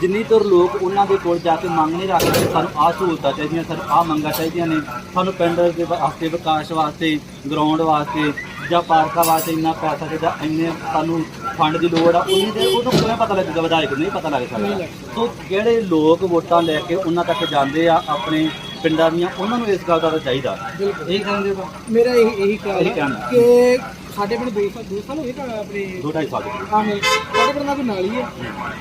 ਜਿੰਨੀ ਤੁਰ ਲੋਕ ਉਹਨਾਂ ਦੇ ਕੋਲ ਜਾ ਕੇ ਮੰਗ ਨਹੀਂ ਰੱਖਦੇ ਸਾਨੂੰ ਆਹ ਸਹੂਲਤਾਂ ਚਾਹੀਦੀਆਂ ਸਾਨੂੰ ਆਹ ਮੰਗਾਂ ਚਾਹੀਦੀਆਂ ਨੇ। ਸਾਨੂੰ ਪਿੰਡ ਦੇ ਵਾਸਤੇ ਵਿਕਾਸ ਵਾਸਤੇ ਗਰਾਊਂਡ ਵਾਸਤੇ ਜਾਂ ਪਾਰਕਾਂ ਵਾਸਤੇ ਇੰਨਾ ਪੈਸਾ ਚਾਹੀਦਾ ਇੰਨੇ ਸਾਨੂੰ ਫੰਡ ਦੀ ਲੋੜ ਆ ਉਹਨੀ ਦੇ ਉਹਨੂੰ ਕਿਵੇਂ ਪਤਾ ਲੱਗੇਗਾ? ਵਿਧਾਇਕ ਨੂੰ ਨਹੀਂ ਪਤਾ ਲੱਗ ਸਕਦਾ। ਸੋ ਜਿਹੜੇ ਲੋਕ ਵੋਟਾਂ ਲੈ ਕੇ ਉਹਨਾਂ ਤੱਕ ਜਾਂਦੇ ਆ ਆਪਣੇ ਪਿੰਡਾਂ ਦੀਆਂ ਉਹਨਾਂ ਨੂੰ ਇਸ ਗੱਲ ਦਾ ਤਾਂ ਚਾਹੀਦਾ। ਇਹ ਕਹਿੰਦੇ ਹੋ ਮੇਰਾ ਇਹੀ ਇਹੀ ਹੈ ਕਹਿਣਾ। ਕਿ ਸਾਡੇ ਪਿੰਡ ਦੋ ਸਾਲ ਦੋ ਸਾਲ ਹੋ ਗਏ ਤਾਂ ਆਪਣੇ। ਦੋ ਢਾਈ ਸਾਲ ਦੇ ਆਹੋ ਸਾਡੇ ਪਿੰਡ ਦਾ ਕੋਈ ਨਾਲੀ ਹੈ।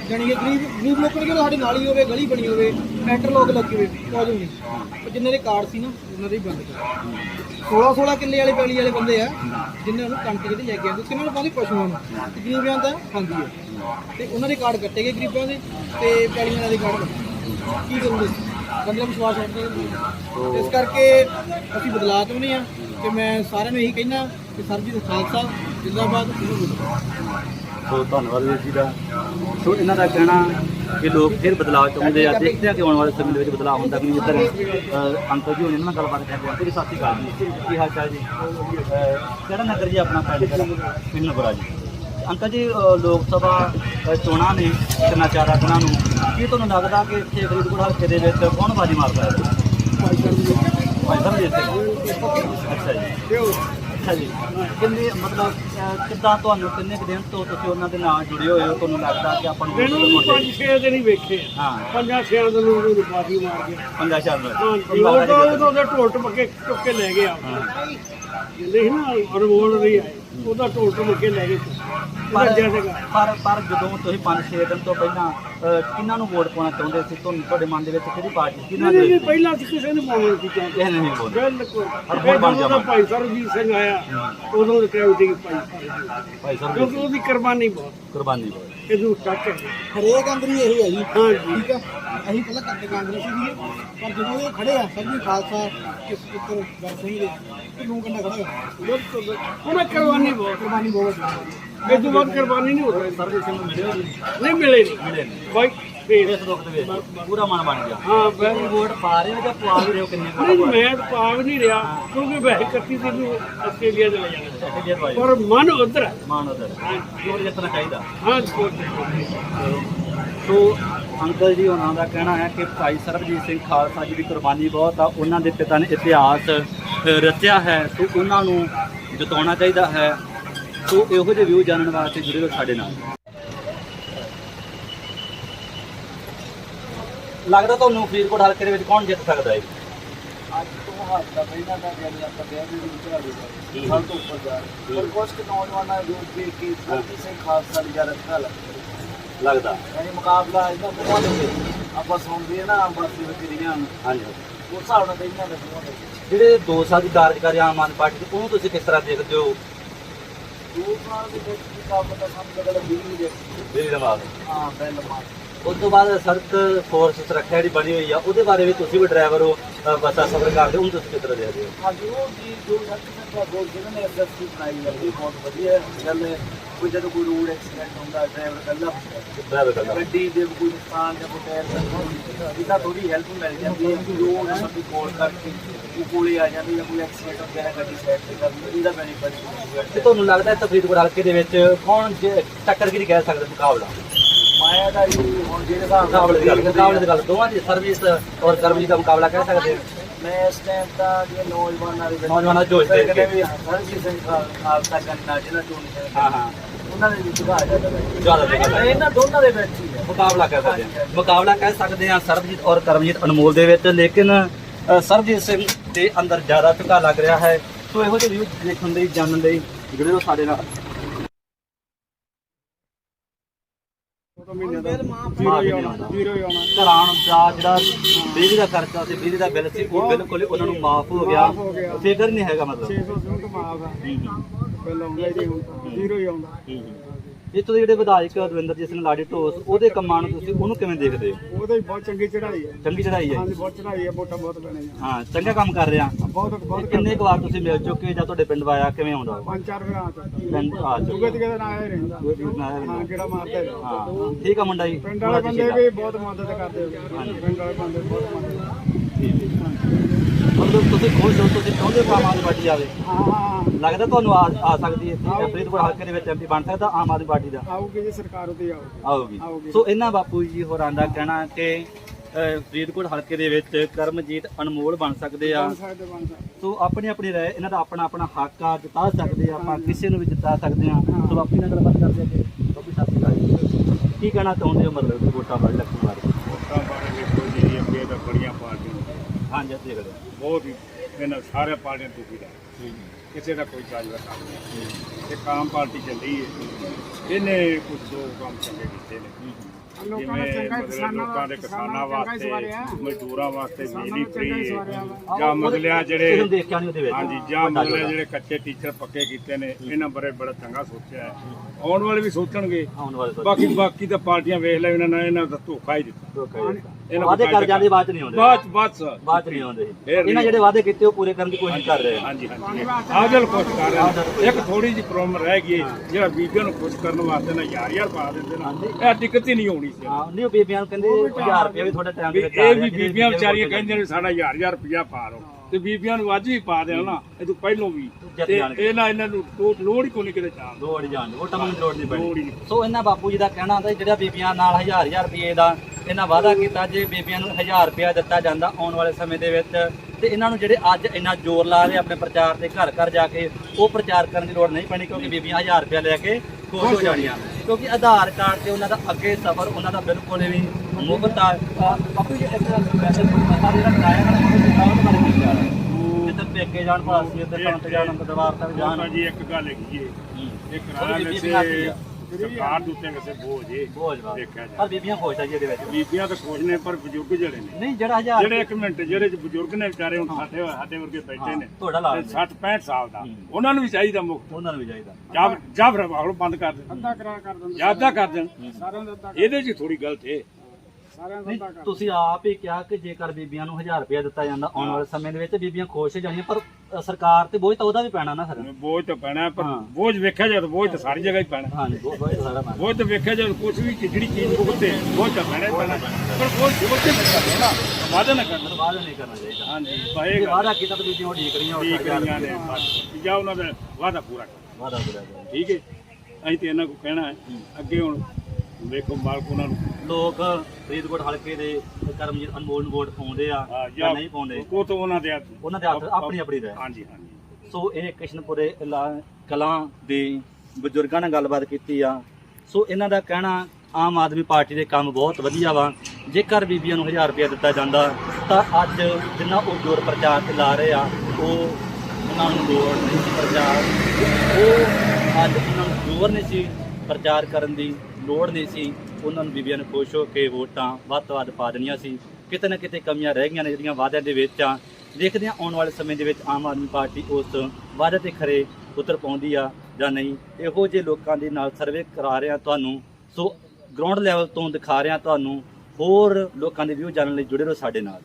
ਜਾਣੀ ਕਿ ਗਰੀਬ ਗਰੀਬ ਲੋਕਾਂ ਨੇ ਸਾਡੀ ਨਾਲੀ ਹੋਵੇ ਗਲੀ ਬਣੀ ਹੋਵੇ ਇੰਟਰਲੋਕ ਲੱਗੀ ਹੋਵੇ ਵੀ ਨਹੀਂ। ਜਿਨ੍ਹਾਂ ਦੇ ਕਾਰਡ ਸੀ ਨਾ ਉਹਨਾਂ ਦੇ ਹੀ ਬੰਦ ਕਰ। 16 16 ਕਿੱਲੇ ਵਾਲੇ ਪੈਲੀ ਵਾਲੇ ਬੰਦੇ ਆ, ਜਿਨ੍ਹਾਂ ਨੂੰ ਕਣਕ ਜਿਹੜੀ ਲੈ ਕੇ ਆਉਂਦੇ, ਕਿੰਨਾਂ ਨੂੰ ਪਾਉਂਦੇ? ਪਸ਼ੂਆਂ ਨੂੰ। ਤੇ ਗਰੀਬਾਂ ਦਾ ਖਾਂਦੀ ਹੈ ਤੇ ਉਹਨਾਂ ਦੇ ਕਾਰਡ ਕੱਟੇ ਗਏ ਗਰੀਬਾਂ ਦੇ, ਤੇ ਪੈਲੀਆਂ ਦੇ ਕਾਰਡ ਬਣੇ ਕੀ ਕਰੂਗੇ? ਬੰਦੇ ਦਾ ਵਿਸ਼ਵਾਸ ਹਟਦੇ ਇਸ ਕਰਕੇ ਅਸੀਂ ਬਦਲਾਅ ਚਾਹੁੰਦੇ ਆ, ਤੇ ਮੈਂ ਸਾਰਿਆਂ ਨੂੰ ਇਹੀ ਕਹਿਣਾ ਕਿ ਸਰਬਜੀਤ ਖਾਲਸਾ, ਜਿੰਦਾਬਾਦ ਇਹਨੂੰ ਜਿੰਦਾਬਾਦ ਸੋ ਧੰਨਵਾਦ ਵੀਰ ਜੀ ਦਾ। ਸੋ ਇਹਨਾਂ ਦਾ ਕਹਿਣਾ ਕਿ ਲੋਕ ਫਿਰ ਬਦਲਾਅ ਚਾਹੁੰਦੇ ਆ ਦੇਖਦੇ ਆ ਕਿ ਆਉਣ ਵਾਲੇ ਸਮੇਂ ਦੇ ਵਿੱਚ ਬਦਲਾਅ ਹੁੰਦਾ ਕਿ ਨਹੀਂ। ਇੱਧਰ ਅੰਕਲ ਜੀ ਹੋਣੇ ਨਾਲ ਗੱਲਬਾਤ ਕਰਦੇ ਆ। ਤੇਰੀ ਸਾਥੀ ਗੱਲ ਜੀ। ਕੀ ਹਾਲ ਚਾਲ ਜੀ? ਕਿਹੜਾ ਨਗਰ ਜੀ ਆਪਣਾ ਪਿੰਡ ਕਿਹੜਾ? ਪਿੰਨਪੁਰਾ ਜੀ। ਅੰਕਲ ਜੀ ਲੋਕ ਸਭਾ ਚੋਣਾਂ ਨੇ ਕਿੰਨਾ ਚਾਰਾ ਦਿਨਾਂ ਨੂੰ। ਕੀ ਤੁਹਾਨੂੰ ਲੱਗਦਾ ਕਿ ਇੱਥੇ ਫਰੀਦਕੋਟ ਹਲਕੇ ਦੇ ਵਿੱਚ ਕੌਣ ਬਾਜੀ ਮਾਰਦਾ ਹੈ? ਭਾਈ ਸਾਹਿਬ ਜੀ ਇੱਥੇ। ਅੱਛਾ ਜੀ। ਅੱਛਾ ਜੀ। ਕਿੰਨੇ ਮਤਲਬ ਅਹ, ਕਿੱਦਾਂ ਤੁਹਾਨੂੰ ਕਿੰਨੇ ਕੁ ਦਿਨ ਤੋਂ ਤੁਸੀਂ ਉਹਨਾਂ ਦੇ ਨਾਲ ਜੁੜੇ ਹੋਏ ਹੋ? ਤੁਹਾਨੂੰ ਲੱਗਦਾ ਕਿ ਆਪਾਂ ਨੂੰ ਮੈਨੂੰ ਵੀ ਪੰਜ ਛੇ ਦਿਨ ਹੀ ਵੇਖੇ ਆ। ਹਾਂ। ਪੰਜਾਂ ਛੇ ਦਿਨ ਨੂੰ ਉਹਨੂੰ ਬਾਜੀ ਮਾਰ ਗਿਆ। ਪੰਜਾ ਸ਼ਾਮ ਨੂੰ। ਹਾਂਜੀ ਉਹ ਤਾਂ ਉਹ ਤਾਂ ਉਹਦੇ ਢੋਲ ਟਪਕੇ ਚੁੱਕ ਕੇ ਲੈ ਗਿਆ। ਨਾ ਆਏ ਉਹਦਾ ਢੋਲ ਟਪਕ ਕੇ ਲੈ ਗਏ। ਪਰ ਪਰ ਪਰ ਜਦੋਂ ਤੁਸੀਂ 5-6 ਦਿਨ ਤੋਂ ਪਹਿਲਾਂ ਕਿਹਨਾਂ ਨੂੰ ਵੋਟ ਪਾਉਣਾ ਚਾਹੁੰਦੇ ਸੀ? ਤੁਹਾਨੂੰ ਤੁਹਾਡੇ ਮਨ ਦੇ ਵਿੱਚ ਕਿਹੜੀ ਪਾਰਟੀ ਸੀ? ਕਿਹਨਾਂ ਨਹੀਂ ਦੇ ਨਹੀਂ ਪਹਿਲਾਂ ਤਾਂ ਕਿਸੇ ਨੇ ਪਾਉਣਾ ਸੀ ਚਾਹੁੰਦੇ ਇਹ ਨਹੀਂ ਬੋਲਦੇ ਬਿਲਕੁਲ। ਪਰ ਹੁਣ ਬਣ ਜਦੋਂ ਜਾਵਾਂ। ਭਾਈ ਸਰਬਜੀਤ ਸਿੰਘ ਆਇਆ ਉਦੋਂ ਦੇ ਟਾਈਮ ਤੇ ਭਾਈ ਸਰਬਜੀਤ। ਭਾਈ ਸਾਹਿਬ ਕਿਉਂਕਿ ਉਹਦੀ ਕੁਰਬਾਨੀ ਬਹੁਤ। ਕੁਰਬਾਨੀ ਬਹੁਤ। ਇਹਨੂੰ ਟੱਕ ਹੈ। ਹਰੇਕ ਅੰਦਰੀ ਇਹੀ ਹੈ ਜੀ। ਹਾਂਜੀ ਠੀਕ ਹੈ? ਅਸੀਂ ਪਹਿਲਾਂ ਕਰਦੇ ਕਾਂਗਰਸੀ ਸੀਗੇ ਪਰ ਜਦੋਂ ਇਹ ਖੜੇ ਆ ਸਰਬੀ ਖਾਲਸਾ ਕਿਸ ਪੁੱਤਰ ਗੱਲ ਸਹੀ ਦੇ ਨੂੰ ਕੰਡਾ ਖੜਾ ਹੋਇਆ? ਬਿਲਕੁਲ ਉਹਨੇ ਕੁਰਬਾਨੀ ਬਹੁਤ। ਕੁਰਬਾਨੀ ਬਹੁਤ ਹੈ ਇਹ ਤੋਂ ਬਾਅਦ ਕੁਰਬਾਨੀ ਨਹੀਂ ਹੋ ਸਕਦੀ ਸਰਵਿਸ ਸਿੰਘ ਨੂੰ ਮਿਲਿਓ ਜੀ ਨਹੀਂ ਮਿਲੇ ਨਹੀਂ। ਮਿਲੇ ਨਹੀਂ। ਬਾਈ ਫੇਰ। ਇਸ ਦੁੱਖ ਦੇ ਵਿੱਚ ਪੂਰਾ ਮਨ ਬਣ ਗਿਆ। ਹਾਂ ਬੈ- ਤੁਸੀਂ ਵੋਟ ਪਾ ਰਹੇ ਹੋ ਜਾਂ ਪਵਾ ਵੀ ਰਹੇ ਹੋ ਕਿੰਨੇ ਨਹੀਂ ਵੋਟ ਮੈਂ ਤਾਂ ਪਾਵ ਨਹੀਂ ਰਿਹਾ ਕਿਉਂਕਿ ਵੈਸੇ 31 ਦਿਨ ਨੂੰ ਆਸਟ੍ਰੇਲੀਆ ਚਲੇ ਜਾਣਾ। ਪਾ ਜੇ ਭਾਈ ਪਰ ਮਨ ਉਧਰ ਹੈ। ਮਾਨ ਉਧਰ ਜੋਰ ਜਿੱਤਣਾ ਚਾਹੀਦਾ। ਹਾਂ ਸੋ ਅੰਕਲ ਜੀ ਉਹਨਾਂ ਦਾ ਕਹਿਣਾ ਹੈ ਕਿ ਭਾਈ ਸਰਬਜੀਤ ਸਿੰਘ ਖਾਲਸਾ ਜੀ ਦੀ ਕੁਰਬਾਨੀ ਬਹੁਤ ਆ। ਉਹਨਾਂ ਦੇ ਪਿਤਾ ਨੇ ਇਤਿਹਾਸ ਅ, ਰਚਿਆ ਹੈ। ਸੋ ਉਹਨਾਂ ਨੂੰ ਜਿਤਾਉਣਾ ਚਾਹੀਦਾ ਹੈ। ਸੋ ਇਹੋ ਜਿਹੇ ਵਿਊ ਜਾਣਨ ਵਾਸਤੇ ਜੁੜੇ ਰਹੋ ਸਾਡੇ ਨਾਲ। ਲੱਗਦਾ ਤੁਹਾਨੂੰ ਫਰੀਦਕੋਟ ਹਲਕੇ ਦੇ ਵਿੱਚ ਕੌਣ ਜਿੱਤ ਸਕਦਾ ਹੈ? ਅੱਜ ਤੋਂ ਹੱਥ ਪਹਿਲਾਂ ਤਾਂ ਗੱਲ ਆਪਾਂ ਕਹਿ ਵੀ ਵਿਚਾਰਾ ਦੇ ਸਭ ਤੋਂ ਉੱਪਰ ਜਾ ਪਰ ਕੁਝ ਕੁ ਨੌਜਵਾਨਾਂ ਜੋ ਕਿ ਕਿ ਸਰਬਜੀਤ ਸਿੰਘ ਖਾਲਸਾ ਦੀ ਅੱਛਾ ਲੱਗਦਾ। ਲੱਗਦਾ। ਯਾਨੀ ਮੁਕਾਬਲਾ ਇਹਦਾ ਬਹੁਤ ਹੈ ਆਪਾਂ ਸੁਣਦੇ ਆ ਨਾ ਬਸ ਵਿੱਚ ਦੀਆਂ ਹਾਂਜੀ। ਉਸ ਹਿਸਾਬ ਨਾਲ ਇਹਨਾਂ ਦਾ ਜਿਹੜੇ 2 ਸਾਲ ਦੀ ਕਾਰਜਕਾਰੀ ਆਮ ਆਦਮੀ ਪਾਰਟੀ ਦੀ ਉਹਨੂੰ ਤੁਸੀਂ ਕਿਸ ਤਰ੍ਹਾਂ ਦੇਖਦੇ ਹੋ? ਦੋ ਸਾਲ ਦੇ ਵਿੱਚ ਸਾਨੂੰ ਲੱਗਦਾ ਬਿਜਲੀ ਦੇ ਦੇਰੀ ਦਾ ਬਾਅਦ ਹਾਂ ਬੈਲ ਮਾਰ ਉਸ ਤੋਂ ਬਾਅਦ ਸੜਕ ਫੋਰਸ ਸੁਰੱਖਿਆ ਜਿਹੜੀ ਬਣੀ ਹੋਈ ਆ ਉਹਦੇ ਬਾਰੇ ਵੀ ਤੁਸੀਂ ਵੀ ਡਰਾਈਵਰ ਹੋ ਬੱਸਾਂ ਸਫ਼ਰ ਕਰਦੇ ਹੋ ਉਹਨੂੰ ਤੁਸੀਂ ਕਿਸ ਤਰ੍ਹਾਂ ਦੇਖਦੇ ਹੋ? ਹਾਂਜੀ ਉਹ ਜੀ ਜੋ ਸੱਚ ਦਾ ਬੋਲ ਜਿਹਨਾਂ ਨੇ ਐਸਐਸਪੀ ਬਣਾਈ ਹੈ ਇਹ ਬਹੁਤ ਵਧੀਆ ਗੱਲ ਹੈ ਕੋਈ ਜਦੋਂ ਕੋਈ ਰੋਡ ਐਕਸੀਡੈਂਟ ਹੁੰਦਾ ਡਰਾਈਵਰ ਕੱਲਾ ਡਰਾਈਵਰ ਕਰਦਾ ਗੱਡੀ ਦੇ ਕੋਈ ਨੁਕਸਾਨ ਜਾਂ ਕੋਈ ਟਾਇਰ ਦਾ ਇਹਦਾ ਥੋੜੀ ਹੈਲਪ ਮਿਲ ਜਾਂਦੀ ਹੈ ਕਿ ਰੋਡ ਸਭ ਕੋਲ ਕਰਕੇ ਉਹ ਕੋਲੇ ਆ ਜਾਂਦੀ ਜਾਂ ਕੋਈ ਐਕਸੀਡੈਂਟ ਹੋ ਗਿਆ ਗੱਡੀ ਸਾਈਡ ਤੇ ਕਰ ਦਿੰਦੀ ਇਹਦਾ ਬੈਨੀਫਿਟ ਤੇ ਤੁਹਾਨੂੰ ਲੱਗਦਾ ਹੈ ਫਰੀਦਕੋਟ ਹਲਕੇ ਦੇ ਵਿੱਚ ਕੌਣ ਜੇ- ਟੱਕਰ ਕਿਹਦੀ ਕਹਿ ਸਕਦਾ ਮੁਕਾਬਲਾ? ਮਾਇਆ ਦਾ ਜੀ ਹੁਣ ਜਿਹੜੇ ਹਿਸਾਬ ਨਾਲ ਮੁਕਾਬਲੇ ਦੀ ਗੱਲ ਮੁਕਾਬਲੇ ਦੀ ਗੱਲ ਦੋਵਾਂ ਦੀ ਸਰਵਿਸ ਔਰ ਕਰਮਜੀਤ ਦਾ ਮੁਕਾਬਲਾ ਕਹਿ ਸਕਦੇ ਹਾਂ ਮੈਂ ਇਸ ਟਾਈਮ ਤਾਂ ਜਿਹੜੇ ਨੌਜਵਾਨਾਂ ਦੇ ਨੌਜਵਾਨਾਂ ਦਾ ਜੋਸ਼ ਦੇਖ ਕੇ। ਵੀ ਹਰਜੀਤ ਸਿੰਘ ਖਾਲਸਾ ਕਰਨਾ ਜਿਹਨਾਂ ਚੋਣ ਹਾਂ ਹਾਂ। ਉਹਨਾਂ ਦੇ ਵਿੱਚ ਸੁਧਾਰ ਜ਼ਿਆਦਾ ਹੈ ਜ਼ਿਆਦਾ ਦੇਖਾ ਇਹਨਾਂ ਦੋਨਾਂ ਦੇ ਵਿੱਚ ਹੀ ਹੈ ਮੁਕਾਬਲਾ ਕਹਿ ਸਕਦੇ ਹਾਂ ਮੁਕਾਬਲਾ ਕਹਿ ਸਕਦੇ ਹਾਂ ਸਰਬਜੀਤ ਔਰ ਕਰਮਜੀਤ ਅਨਮੋਲ ਦੇ ਵਿੱਚ ਲੇਕਿਨ ਸਰਬਜੀਤ ਸਿੰਘ ਦੇ ਅੰਦਰ ਜ਼ਿਆਦਾ ਝੁਕਾ ਲੱਗ ਰਿਹਾ ਹੈ। ਸੋ ਇਹੋ ਜਿਹੇ ਵਿਊ ਦੇਖਣ ਲਈ ਜਾਣਨ ਲਈ ਰਹੋ ਸਾਡੇ ਨਾਲ। ਜ਼ੀਰੋ ਹੀ ਆਉਣਾ। ਜ਼ੀਰੋ ਹੀ ਆਉਣਾ। ਘਰਾਂ ਦਾ ਜਿਹੜਾ ਬਿਜਲੀ ਦਾ ਖਰਚਾ ਸੀ ਬਿਜਲੀ ਦਾ ਬਿੱਲ ਸੀ ਉਹ ਬਿਲਕੁਲ ਹੀ ਉਹਨਾਂ ਨੂੰ ਮਾਫ ਹੋ ਗਿਆ। ਫਿਕਰ ਨਹੀਂ ਹੈਗਾ ਮਤਲਬ। 600 ਸਿਮਟ ਮਾਫ ਆ। ਬਿੱਲ ਆਉਂਦਾ ਹੀ ਨਹੀਂ ਹੁਣ। ਜ਼ੀਰੋ ਹੀ ਆਉਂਦਾ। ਇੱਥੋਂ ਦੇ ਜਿਹੜੇ ਵਿਧਾਇਕ ਦਵਿੰਦਰਜੀਤ ਸਿੰਘ ਲਾਡੀ ਢੋਸ ਉਹਦੇ ਕੰਮਾਂ ਨੂੰ ਤੁਸੀਂ ਉਹਨੂੰ ਕਿਵੇਂ ਦੇਖਦੇ ਹੋ? ਉਹਦੇ ਬਹੁਤ ਚੰਗੀ ਚੜਾਈ ਹੈ। ਚੰਗੀ ਚੜਾਈ ਹੈ। ਹਾਂਜੀ ਬਹੁਤ ਚੜਾਈ ਹੈ ਵੋਟਾਂ ਬਹੁਤ ਪੈਣੀਆਂ ਹਾਂ ਚੰਗਾ ਕੰਮ ਕਰ ਰਿਹਾ। ਬਹੁਤ ਬਹੁਤ ਕਿੰਨੇ ਕੁ ਵਾਰ ਤੁਸੀਂ ਮਿਲ ਚੁੱਕੇ ਜਾਂ ਤੁਹਾਡੇ ਪਿੰਡ ਆਇਆ ਕਿਵੇਂ ਆਉਂਦਾ? ਪੰਜ ਚਾਰ ਵਾਰ ਆ ਚੁੱਕਾ ਪਿੰਡ ਆ ਚੁੱਕੇ। ਜੁਗੇ ਦਾ ਨਾਂ ਆਇਆ ਰਹਿੰਦਾ ਹਾਂ ਕਿਹੜਾ ਮਾਰਦਾ ਹੈ। ਹਾਂ ਠੀਕ ਆ ਮੁੰਡਾ ਜੀ। ਪਿੰਡ ਵਾਲੇ ਬੰਦੇ ਵੀ ਬਹੁਤ ਮਦਦ ਕਰਦੇ ਹੋ ਪਿੰਡ ਵਾਲੇ ਬੰਦੇ ਬਹੁਤ ਮਦਦ ਮਤਲਬ ਤੁਸੀਂ ਖੁਸ਼ ਹੋ ਤੁਸੀਂ ਚਾਹੁੰਦੇ ਹੋ ਆਮ ਆਦਮੀ ਪਾਰਟੀ ਆਵੇ? ਹਾਂ। ਹਾਂ ਲੱਗਦਾ ਤੁਹਾਨੂੰ ਆ ਆ ਸਕਦੀ ਹੈ ਇੱਥੇ ਫਰੀਦਕੋਟ ਹਲਕੇ ਦੇ ਵਿੱਚ ਐਮਪੀ ਬਣ ਸਕਦਾ ਆਮ ਆਦਮੀ ਪਾਰਟੀ ਦਾ? ਆਊਗੀ ਜੀ ਸਰਕਾਰ ਉਤੇ ਆਊਗੀ। ਆਊਗੀ। ਆਊਗੀ। ਸੋ ਇਹਨਾਂ ਬਾਪੂ ਜੀ ਹੋਰਾਂ ਦਾ ਕਹਿਣਾ ਕਿ ਫਰੀਦਕੋਟ ਹਲਕੇ ਦੇ ਵਿੱਚ ਕਰਮਜੀਤ ਅਨਮੋਲ ਬਣ ਸਕਦੇ ਆ। ਬਣ ਸਕਦੇ ਬਣ ਸਕਦੇ। ਸੋ ਆਪਣੀ ਆਪਣੀ ਰਾਏ ਇਹਨਾਂ ਦਾ ਆਪਣਾ ਆਪਣਾ ਹੱਕ ਆ ਜਿਤਾ ਸਕਦੇ ਆ ਆਪਾਂ ਕਿਸੇ ਨੂੰ ਵੀ ਜਿਤਾ ਸਕਦੇ ਆ। ਸੋ ਆਪਣੀ ਨਾਲ ਗੱਲਬਾਤ ਕਰਦੇ ਆ ਕਿ ਬਾਪੂ ਸਤਿ ਸ਼੍ਰੀ ਅਕਾਲ। ਕੀ ਕਹਿਣਾ ਚਾਹੁੰਦੇ ਹੋ ਮਤਲਬ ਵੋਟਾਂ ਬਾਰੇ ਇਲੈਕਸ਼ਨ ਬਾਰੇ? ਵੋਟਾਂ ਬਾਰੇ ਵੇਖੋ ਜੀ ਅੱਗੇ ਤਾਂ ਬੜੀਆਂ ਪਾਰਟੀਆਂ ਹਾਂਜੀ ਅਸੀਂ ਦੇਖਦੇ ਬਹੁਤ ਹੀ ਇਹਨਾਂ ਸਾਰੇ ਪਾਰਟੀਆਂ ਤੁਸੀਂ ਦਾ ਕਿਸੇ ਦਾ ਕੋਈ ਕਾਜ ਦਾ ਕੰਮ ਨਹੀਂ। ਇਹ ਕਾਮ ਪਾਰਟੀ ਚੱਲੀ ਹੈ ਇਹਨੇ ਕੁਝ ਦੋ ਕੰਮ ਚੰਗੇ ਕੀਤੇ ਨੇ। ਲੋਕਾਂ ਦਾ ਜਿਵੇਂ ਚੰਗਾ ਮਤਲਬ ਕਿਸਾਨਾਂ ਲੋਕਾਂ ਦੇ ਕਿਸਾਨਾਂ ਵਾਸਤੇ ਮਜ਼ਦੂਰਾਂ ਵਾਸਤੇ ਬਿਜਲੀ ਫ੍ਰੀ ਹਾਂ। ਜਾਂ ਮਤਲਬ ਆ ਕਿਸੇ ਜਿਹੜੇ ਹਾਂਜੀ ਜਾਂ ਜੋੜਾ। ਜਿਹੜੇ ਕੱਚੇ ਟੀਚਰ ਪੱਕੇ ਕੀਤੇ ਨੇ ਇਹਨਾਂ ਬਾਰੇ ਬੜਾ ਚੰਗਾ ਸੋਚਿਆ ਹੈ। ਆਉਣ ਵਾਲੇ ਵੀ ਸੋਚਣਗੇ। ਬਾਕੀ ਬਾਕੀ ਤਾਂ ਪਾਰਟੀਆਂ ਵੇਖ ਲੈ ਇਹਨਾਂ ਨੇ ਇਹਨਾਂ ਦਾ ਧੋਖਾ ਹੀ ਦਿੱਤਾ। ਵਾਅਦੇ ਕਰ ਜਾਂਦੇ ਬਾਅਦ ਚ ਨਹੀਂ ਆਉਂਦੇ। ਬਾਅਦ ਚ- ਬਾਅਦ ਚ। ਨਹੀਂ ਆਉਂਦੇ। ਇਹਨਾਂ ਜਿਹੜੇ ਵਾਅਦੇ ਕੀਤੇ ਉਹ ਪੂਰੇ ਕਰਨ ਦੀ ਕੋਸ਼ਿਸ਼ ਕਰ ਰਹੇ ਆ। ਹਾਂਜੀ ਹਾਂਜੀ। ਆਦਲ ਖੁਸ਼ ਕਰ ਰਹੇ। ਇੱਕ ਥੋੜੀ ਜਿਹੀ ਪ੍ਰੋਬਲਮ ਰਹਿ ਗਈ ਜਿਹੜਾ ਬੀਬੀਆਂ ਨੂੰ ਖੁਸ਼ ਕਰਨ ਵਾਸਤੇ ਨਾ ਯਾਰ ਯਾਰ ਪਾ ਦਿੰਦੇ ਨਾ ਇਹ ਦਿੱਕਤ ਹੀ ਨਹੀਂ ਹੋਣੀ ਸੀ। ਹਾਂ ਨਹੀਂ ਬੀਬੀਆਂ ਨੂੰ ਕਹਿੰਦੇ 1000 ਰੁਪਏ ਵੀ ਤੁਹਾਡੇ ਟਾਈਮ ਦੇ ਵਿੱਚ ਇਹ ਵੀ ਬੀਬੀਆਂ ਵਿਚਾਰੀਆਂ ਕਹਿੰਦੀਆਂ ਸਾਡਾ ਯਾਰ ਯਾਰ ਰੁਪਇਆ ਪਾ ਲਓ ਤੇ ਬੀਬੀਆਂ ਨੂੰ ਅੱਜ ਵੀ ਪਾ ਦੇਣਾ ਨਾ ਇਹ ਤੋਂ ਪਹਿਲੋਂ ਵੀ ਜਿੱਤ ਤੇ ਜਾਣਗੇ। ਇਹ ਨਾ ਇਹਨਾਂ ਨੂੰ ਲੋੜ ਹੀ ਕੋਈ ਨਹੀਂ ਕਿਤੇ ਜਾਣ ਦੀ। ਲੋੜ ਹੀ ਜਾਣ ਵੋਟਾਂ ਮੰਗਣ ਦੀ ਲੋੜ ਨਹੀਂ ਲੋੜ ਹੀ ਪੈਣੀ ਨਹੀਂ। ਸੋ ਇਹਨਾਂ ਬਾਪੂ ਜੀ ਦਾ ਕਹਿਣਾ ਹੁੰਦਾ ਜਿਹੜਾ ਬੀਬੀਆਂ ਨਾਲ ਹਜ਼ਾਰ ਹਜ਼ਾਰ ਰੁਪਏ ਦਾ ਇਹਨਾਂ ਵਾਅਦਾ ਕੀਤਾ ਜੇ ਬੀਬੀਆਂ ਨੂੰ 1000 ਰੁਪਇਆ ਦਿੱਤਾ ਜਾਂਦਾ ਆਉਣ ਵਾਲੇ ਸਮੇਂ ਦੇ ਵਿੱਚ ਤੇ ਇਹਨਾਂ ਨੂੰ ਜਿਹੜੇ ਅੱਜ ਇੰਨਾ ਜ਼ੋਰ ਲਾ ਰਹੇ ਆਪਣੇ ਪ੍ਰਚਾਰ ਤੇ ਘਰ ਘਰ ਜਾ ਕੇ ਉਹ ਪ੍ਰਚਾਰ ਕਰਨ ਦੀ ਲੋੜ ਨਹੀਂ ਪੈਣੀ ਕਿਉਂਕਿ ਬੀਬੀਆਂ 1000 ਰੁਪਇਆ ਲੈ ਕੇ ਖੁਸ਼ ਹੋ ਜਾਣੀਆਂ। ਕਿਉਂਕਿ ਆਧਾਰ ਕਾਰਡ ਤੇ ਉਹਨਾਂ ਦਾ ਅੱਗੇ ਸਫ਼ਰ ਉਹਨਾਂ ਦਾ ਬਿਲਕੁਲ ਵੀ ਮੁਫਤ ਆ। ਬਾਪੂ ਜੀ ਇੱਕ ਵੈਸੇ ਪਤਾ ਜਿਹੜਾ ਕਰਾਇਆ ਨਾ ਉਹ ਬਾਰੇ ਕੀ ਖਿਆਲ ਹੈ। ਜਿੱਦਾਂ ਪੇਕੇ ਜਾਣ ਭਾਸੀ ਤੇ ਸੰਤ ਜਾਣ ਦਰਬਾਰ ਤੱਕ ਜਾਣ। ਜੀ ਇੱਕ ਗੱਲ ਹੈਗੀ ਏ। ਇਹ ਕਰਾਇਆ ਵੈਸੇ? ਸਰਕਾਰ ਦੇ ਉੱਤੇ ਵੈਸੇ ਬੋਝ ਏ। ਬੋਝ ਵਾ। ਦੇਖਿਆ ਜਾਏ। ਪਰ ਬੀਬੀਆਂ ਖੁਸ਼ ਆ ਜੀ ਇਹਦੇ ਵਿੱਚ। ਬੀਬੀਆਂ ਤਾਂ ਖੁਸ਼ ਨੇ ਪਰ ਬਜ਼ੁਰਗ ਜਿਹੜੇ ਨੇ। ਨਹੀਂ ਜਿਹੜਾ ਹਜ਼ਾਰ ਜਿਹੜੇ ਇੱਕ ਮਿੰਟ ਜਿਹੜੇ ਬਜ਼ੁਰਗ ਨੇ ਵਿਚਾਰੇ ਹੁਣ ਸਾਡੇ ਸਾਡੇ ਵਰਗੇ ਬੈਠੇ ਨੇ ਤੁਹਾਡਾ ਲਾ 60 65 ਸਾਲ ਦਾ। ਉਹਨਾਂ ਨੂੰ ਵੀ ਚਾਹੀਦਾ ਮੁਕਤ ਉਹਨਾਂ ਨੂੰ ਵੀ ਚਾਹੀਦਾ। ਜਾਂ ਜਾਂ ਫਿਰ ਹੁਣ ਬੰਦ ਕਰ ਦੇਣ। ਅੱਧਾ ਕਰਾ ਕਰ ਦਿੰਦੇ ਜਾਂ ਅੱਧਾ ਕਰ ਦੇਣ। ਸਾਰਿਆਂ ਦਾ ਅੱਧਾ ਇਹਦੇ 'ਚ ਥੋੜੀ ਗਲਤ ਏ। ਸਾਰਿਆਂ ਦਾ ਨਹੀਂ ਅੱਧਾ ਕਰ ਤੁਸੀਂ ਆਪ ਹੀ ਕਿਹਾ ਕਿ ਜੇਕਰ ਬੀਬੀਆਂ ਨੂੰ 1000 ਰੁਪਇਆ ਦਿੱਤਾ ਜਾਂਦਾ ਆਉਣ ਵਾਲੇ ਸਮੇਂ ਦੇ ਵਿੱਚ ਬੀਬੀਆਂ ਖੁਸ਼ ਹੋ ਜਾਣੀਆਂ ਪਰ ਅ, ਸਰਕਾਰ ਤੇ ਬੋਝ ਤਾਂ ਉਹਦਾ ਵੀ ਪੈਣਾ ਨਾ ਫਿਰ। ਬੋਝ ਤਾਂ ਪੈਣਾ ਪਰ ਹਾਂ। ਬੋਝ ਵੇਖਿਆ ਜਾਏ ਤਾਂ ਬੋਝ ਤਾਂ ਸਾਰੀ ਜਗ੍ਹਾ ਹੀ ਪੈਣਾ। ਹਾਂਜੀ ਬੋਝ ਤਾਂ ਸਾਰਾ ਪੈਣਾ। ਬੋਝ ਤਾਂ ਵੇਖਿਆ ਜਾਏ ਕੁਝ ਵੀ ਜਿਹੜੀ ਚੀਜ਼ ਭੁਗਤੇ ਬੋਝ ਤਾਂ ਪੈਣਾ ਹੀ ਪੈਣਾ। ਪਰ ਬੋਝ ਬੋਝ ਤੇ ਪੈਣਾ ਨਾ ਵਾਦਾ ਨਾ ਕਰਨਾ। ਵਾਅਦਾ ਨਹੀਂ ਕਰਨਾ ਚਾਹੀਦਾ। ਹਾਂਜੀ ਜੇ ਪਾਏਗਾ ਵਾਅਦਾ ਕੀਤਾ ਤਾਂ ਬੀਬੀਆਂ ਉਹ ਢੀਕ ਰਹੀਆਂ ਠੀਕ ਨੇ ਬਸ। ਜਾਂ ਉਹਨਾਂ ਦਾ ਵਾਦਾ ਪੂਰਾ ਕਰ। ਵਾਅਦਾ ਪੂਰਾ ਕਰੋ। ਠੀਕ ਹੈ? ਅਸੀਂ ਤੇ ਇਹਨਾਂ ਕੋ ਕਹਿਣਾ ਹੈ ਅੱਗੇ ਹੁਣ ਵੇਖੋ ਮਾਲਕ ਉਹਨਾਂ ਨੂੰ ਲੋਕ ਫਰੀਦਕੋਟ ਹਲਕੇ ਦੇ ਕਰਮਜੀਤ ਅਨਮੋਲ ਨੂੰ ਵੋਟ ਪਾਉਂਦੇ ਆ ਜਾਂ ਨਹੀਂ ਪਾਉਂਦੇ? ਉਹ ਤਾਂ ਉਹਨਾਂ ਦੇ ਹੱਥ ਉਹਨਾਂ ਦੇ ਹੱਥ ਆਪਣੀ ਆਪਣੀ ਰਹਿ। ਹਾਂਜੀ ਹਾਂਜੀ। ਸੋ ਇਹ ਕਿਸ਼ਨਪੁਰੇ ਕਲਾਂ ਦੇ ਬਜ਼ੁਰਗਾਂ ਨਾਲ ਗੱਲਬਾਤ ਕੀਤੀ ਆ। ਸੋ ਇਹਨਾਂ ਦਾ ਕਹਿਣਾ ਆਮ ਆਦਮੀ ਪਾਰਟੀ ਦੇ ਕੰਮ ਬਹੁਤ ਵਧੀਆ ਵਾ। ਜੇਕਰ ਬੀਬੀਆਂ ਨੂੰ 1000 ਰੁਪਇਆ ਦਿੱਤਾ ਜਾਂਦਾ ਤਾਂ ਅੱਜ ਜਿੰਨਾ ਉਹ ਜ਼ੋਰ ਪ੍ਰਚਾਰ ਤੇ ਲਾ ਰਹੇ ਆ ਉਹ ਉਹਨਾਂ ਨੂੰ ਲੋੜ ਨਹੀਂ ਪ੍ਰਚਾਰ। ਉਹ ਅੱਜ ਉਹਨਾਂ ਨੂੰ ਜ਼ੋਰ ਨਹੀਂ ਸੀ ਪ੍ਰਚਾਰ ਕਰਨ ਦੀ। ਲੋੜ ਨਹੀਂ ਸੀ। ਉਹਨਾਂ ਨੂੰ ਬੀਬੀਆਂ ਨੂੰ ਖੁਸ਼ ਹੋ ਕੇ ਵੋਟਾਂ ਵੱਧ ਤੋਂ ਵੱਧ ਪਾ ਦੇਣੀਆਂ ਸੀ। ਕਿਤੇ ਨਾ ਕਿਤੇ ਕਮੀਆਂ ਰਹਿ ਗਈਆਂ ਨੇ ਜਿਹੜੀਆਂ ਵਾਅਦਿਆਂ ਦੇ ਵਿੱਚ ਆ। ਦੇਖਦੇ ਹਾਂ ਆਉਣ ਵਾਲੇ ਸਮੇਂ ਦੇ ਵਿੱਚ ਆਮ ਆਦਮੀ ਪਾਰਟੀ ਉਸ ਵਾਅਦੇ ਤੇ ਖਰੇ ਉਤਰ ਪਾਉਂਦੀ ਆ ਜਾਂ ਨਹੀਂ। ਇਹੋ ਜਿਹੇ ਲੋਕਾਂ ਦੇ ਨਾਲ ਸਰਵੇ ਕਰਾ ਰਿਹਾ ਤੁਹਾਨੂੰ। ਸੋ ਗਰਾਊਂਡ ਲੈਵਲ ਤੋਂ ਦਿਖਾ ਰਿਹਾ ਤੁਹਾਨੂੰ। ਹੋਰ ਲੋਕਾਂ ਦੇ ਵਿਊ ਜਾਣਨ ਲਈ ਜੁੜੇ ਰਹੋ ਸਾਡੇ ਨਾਲ।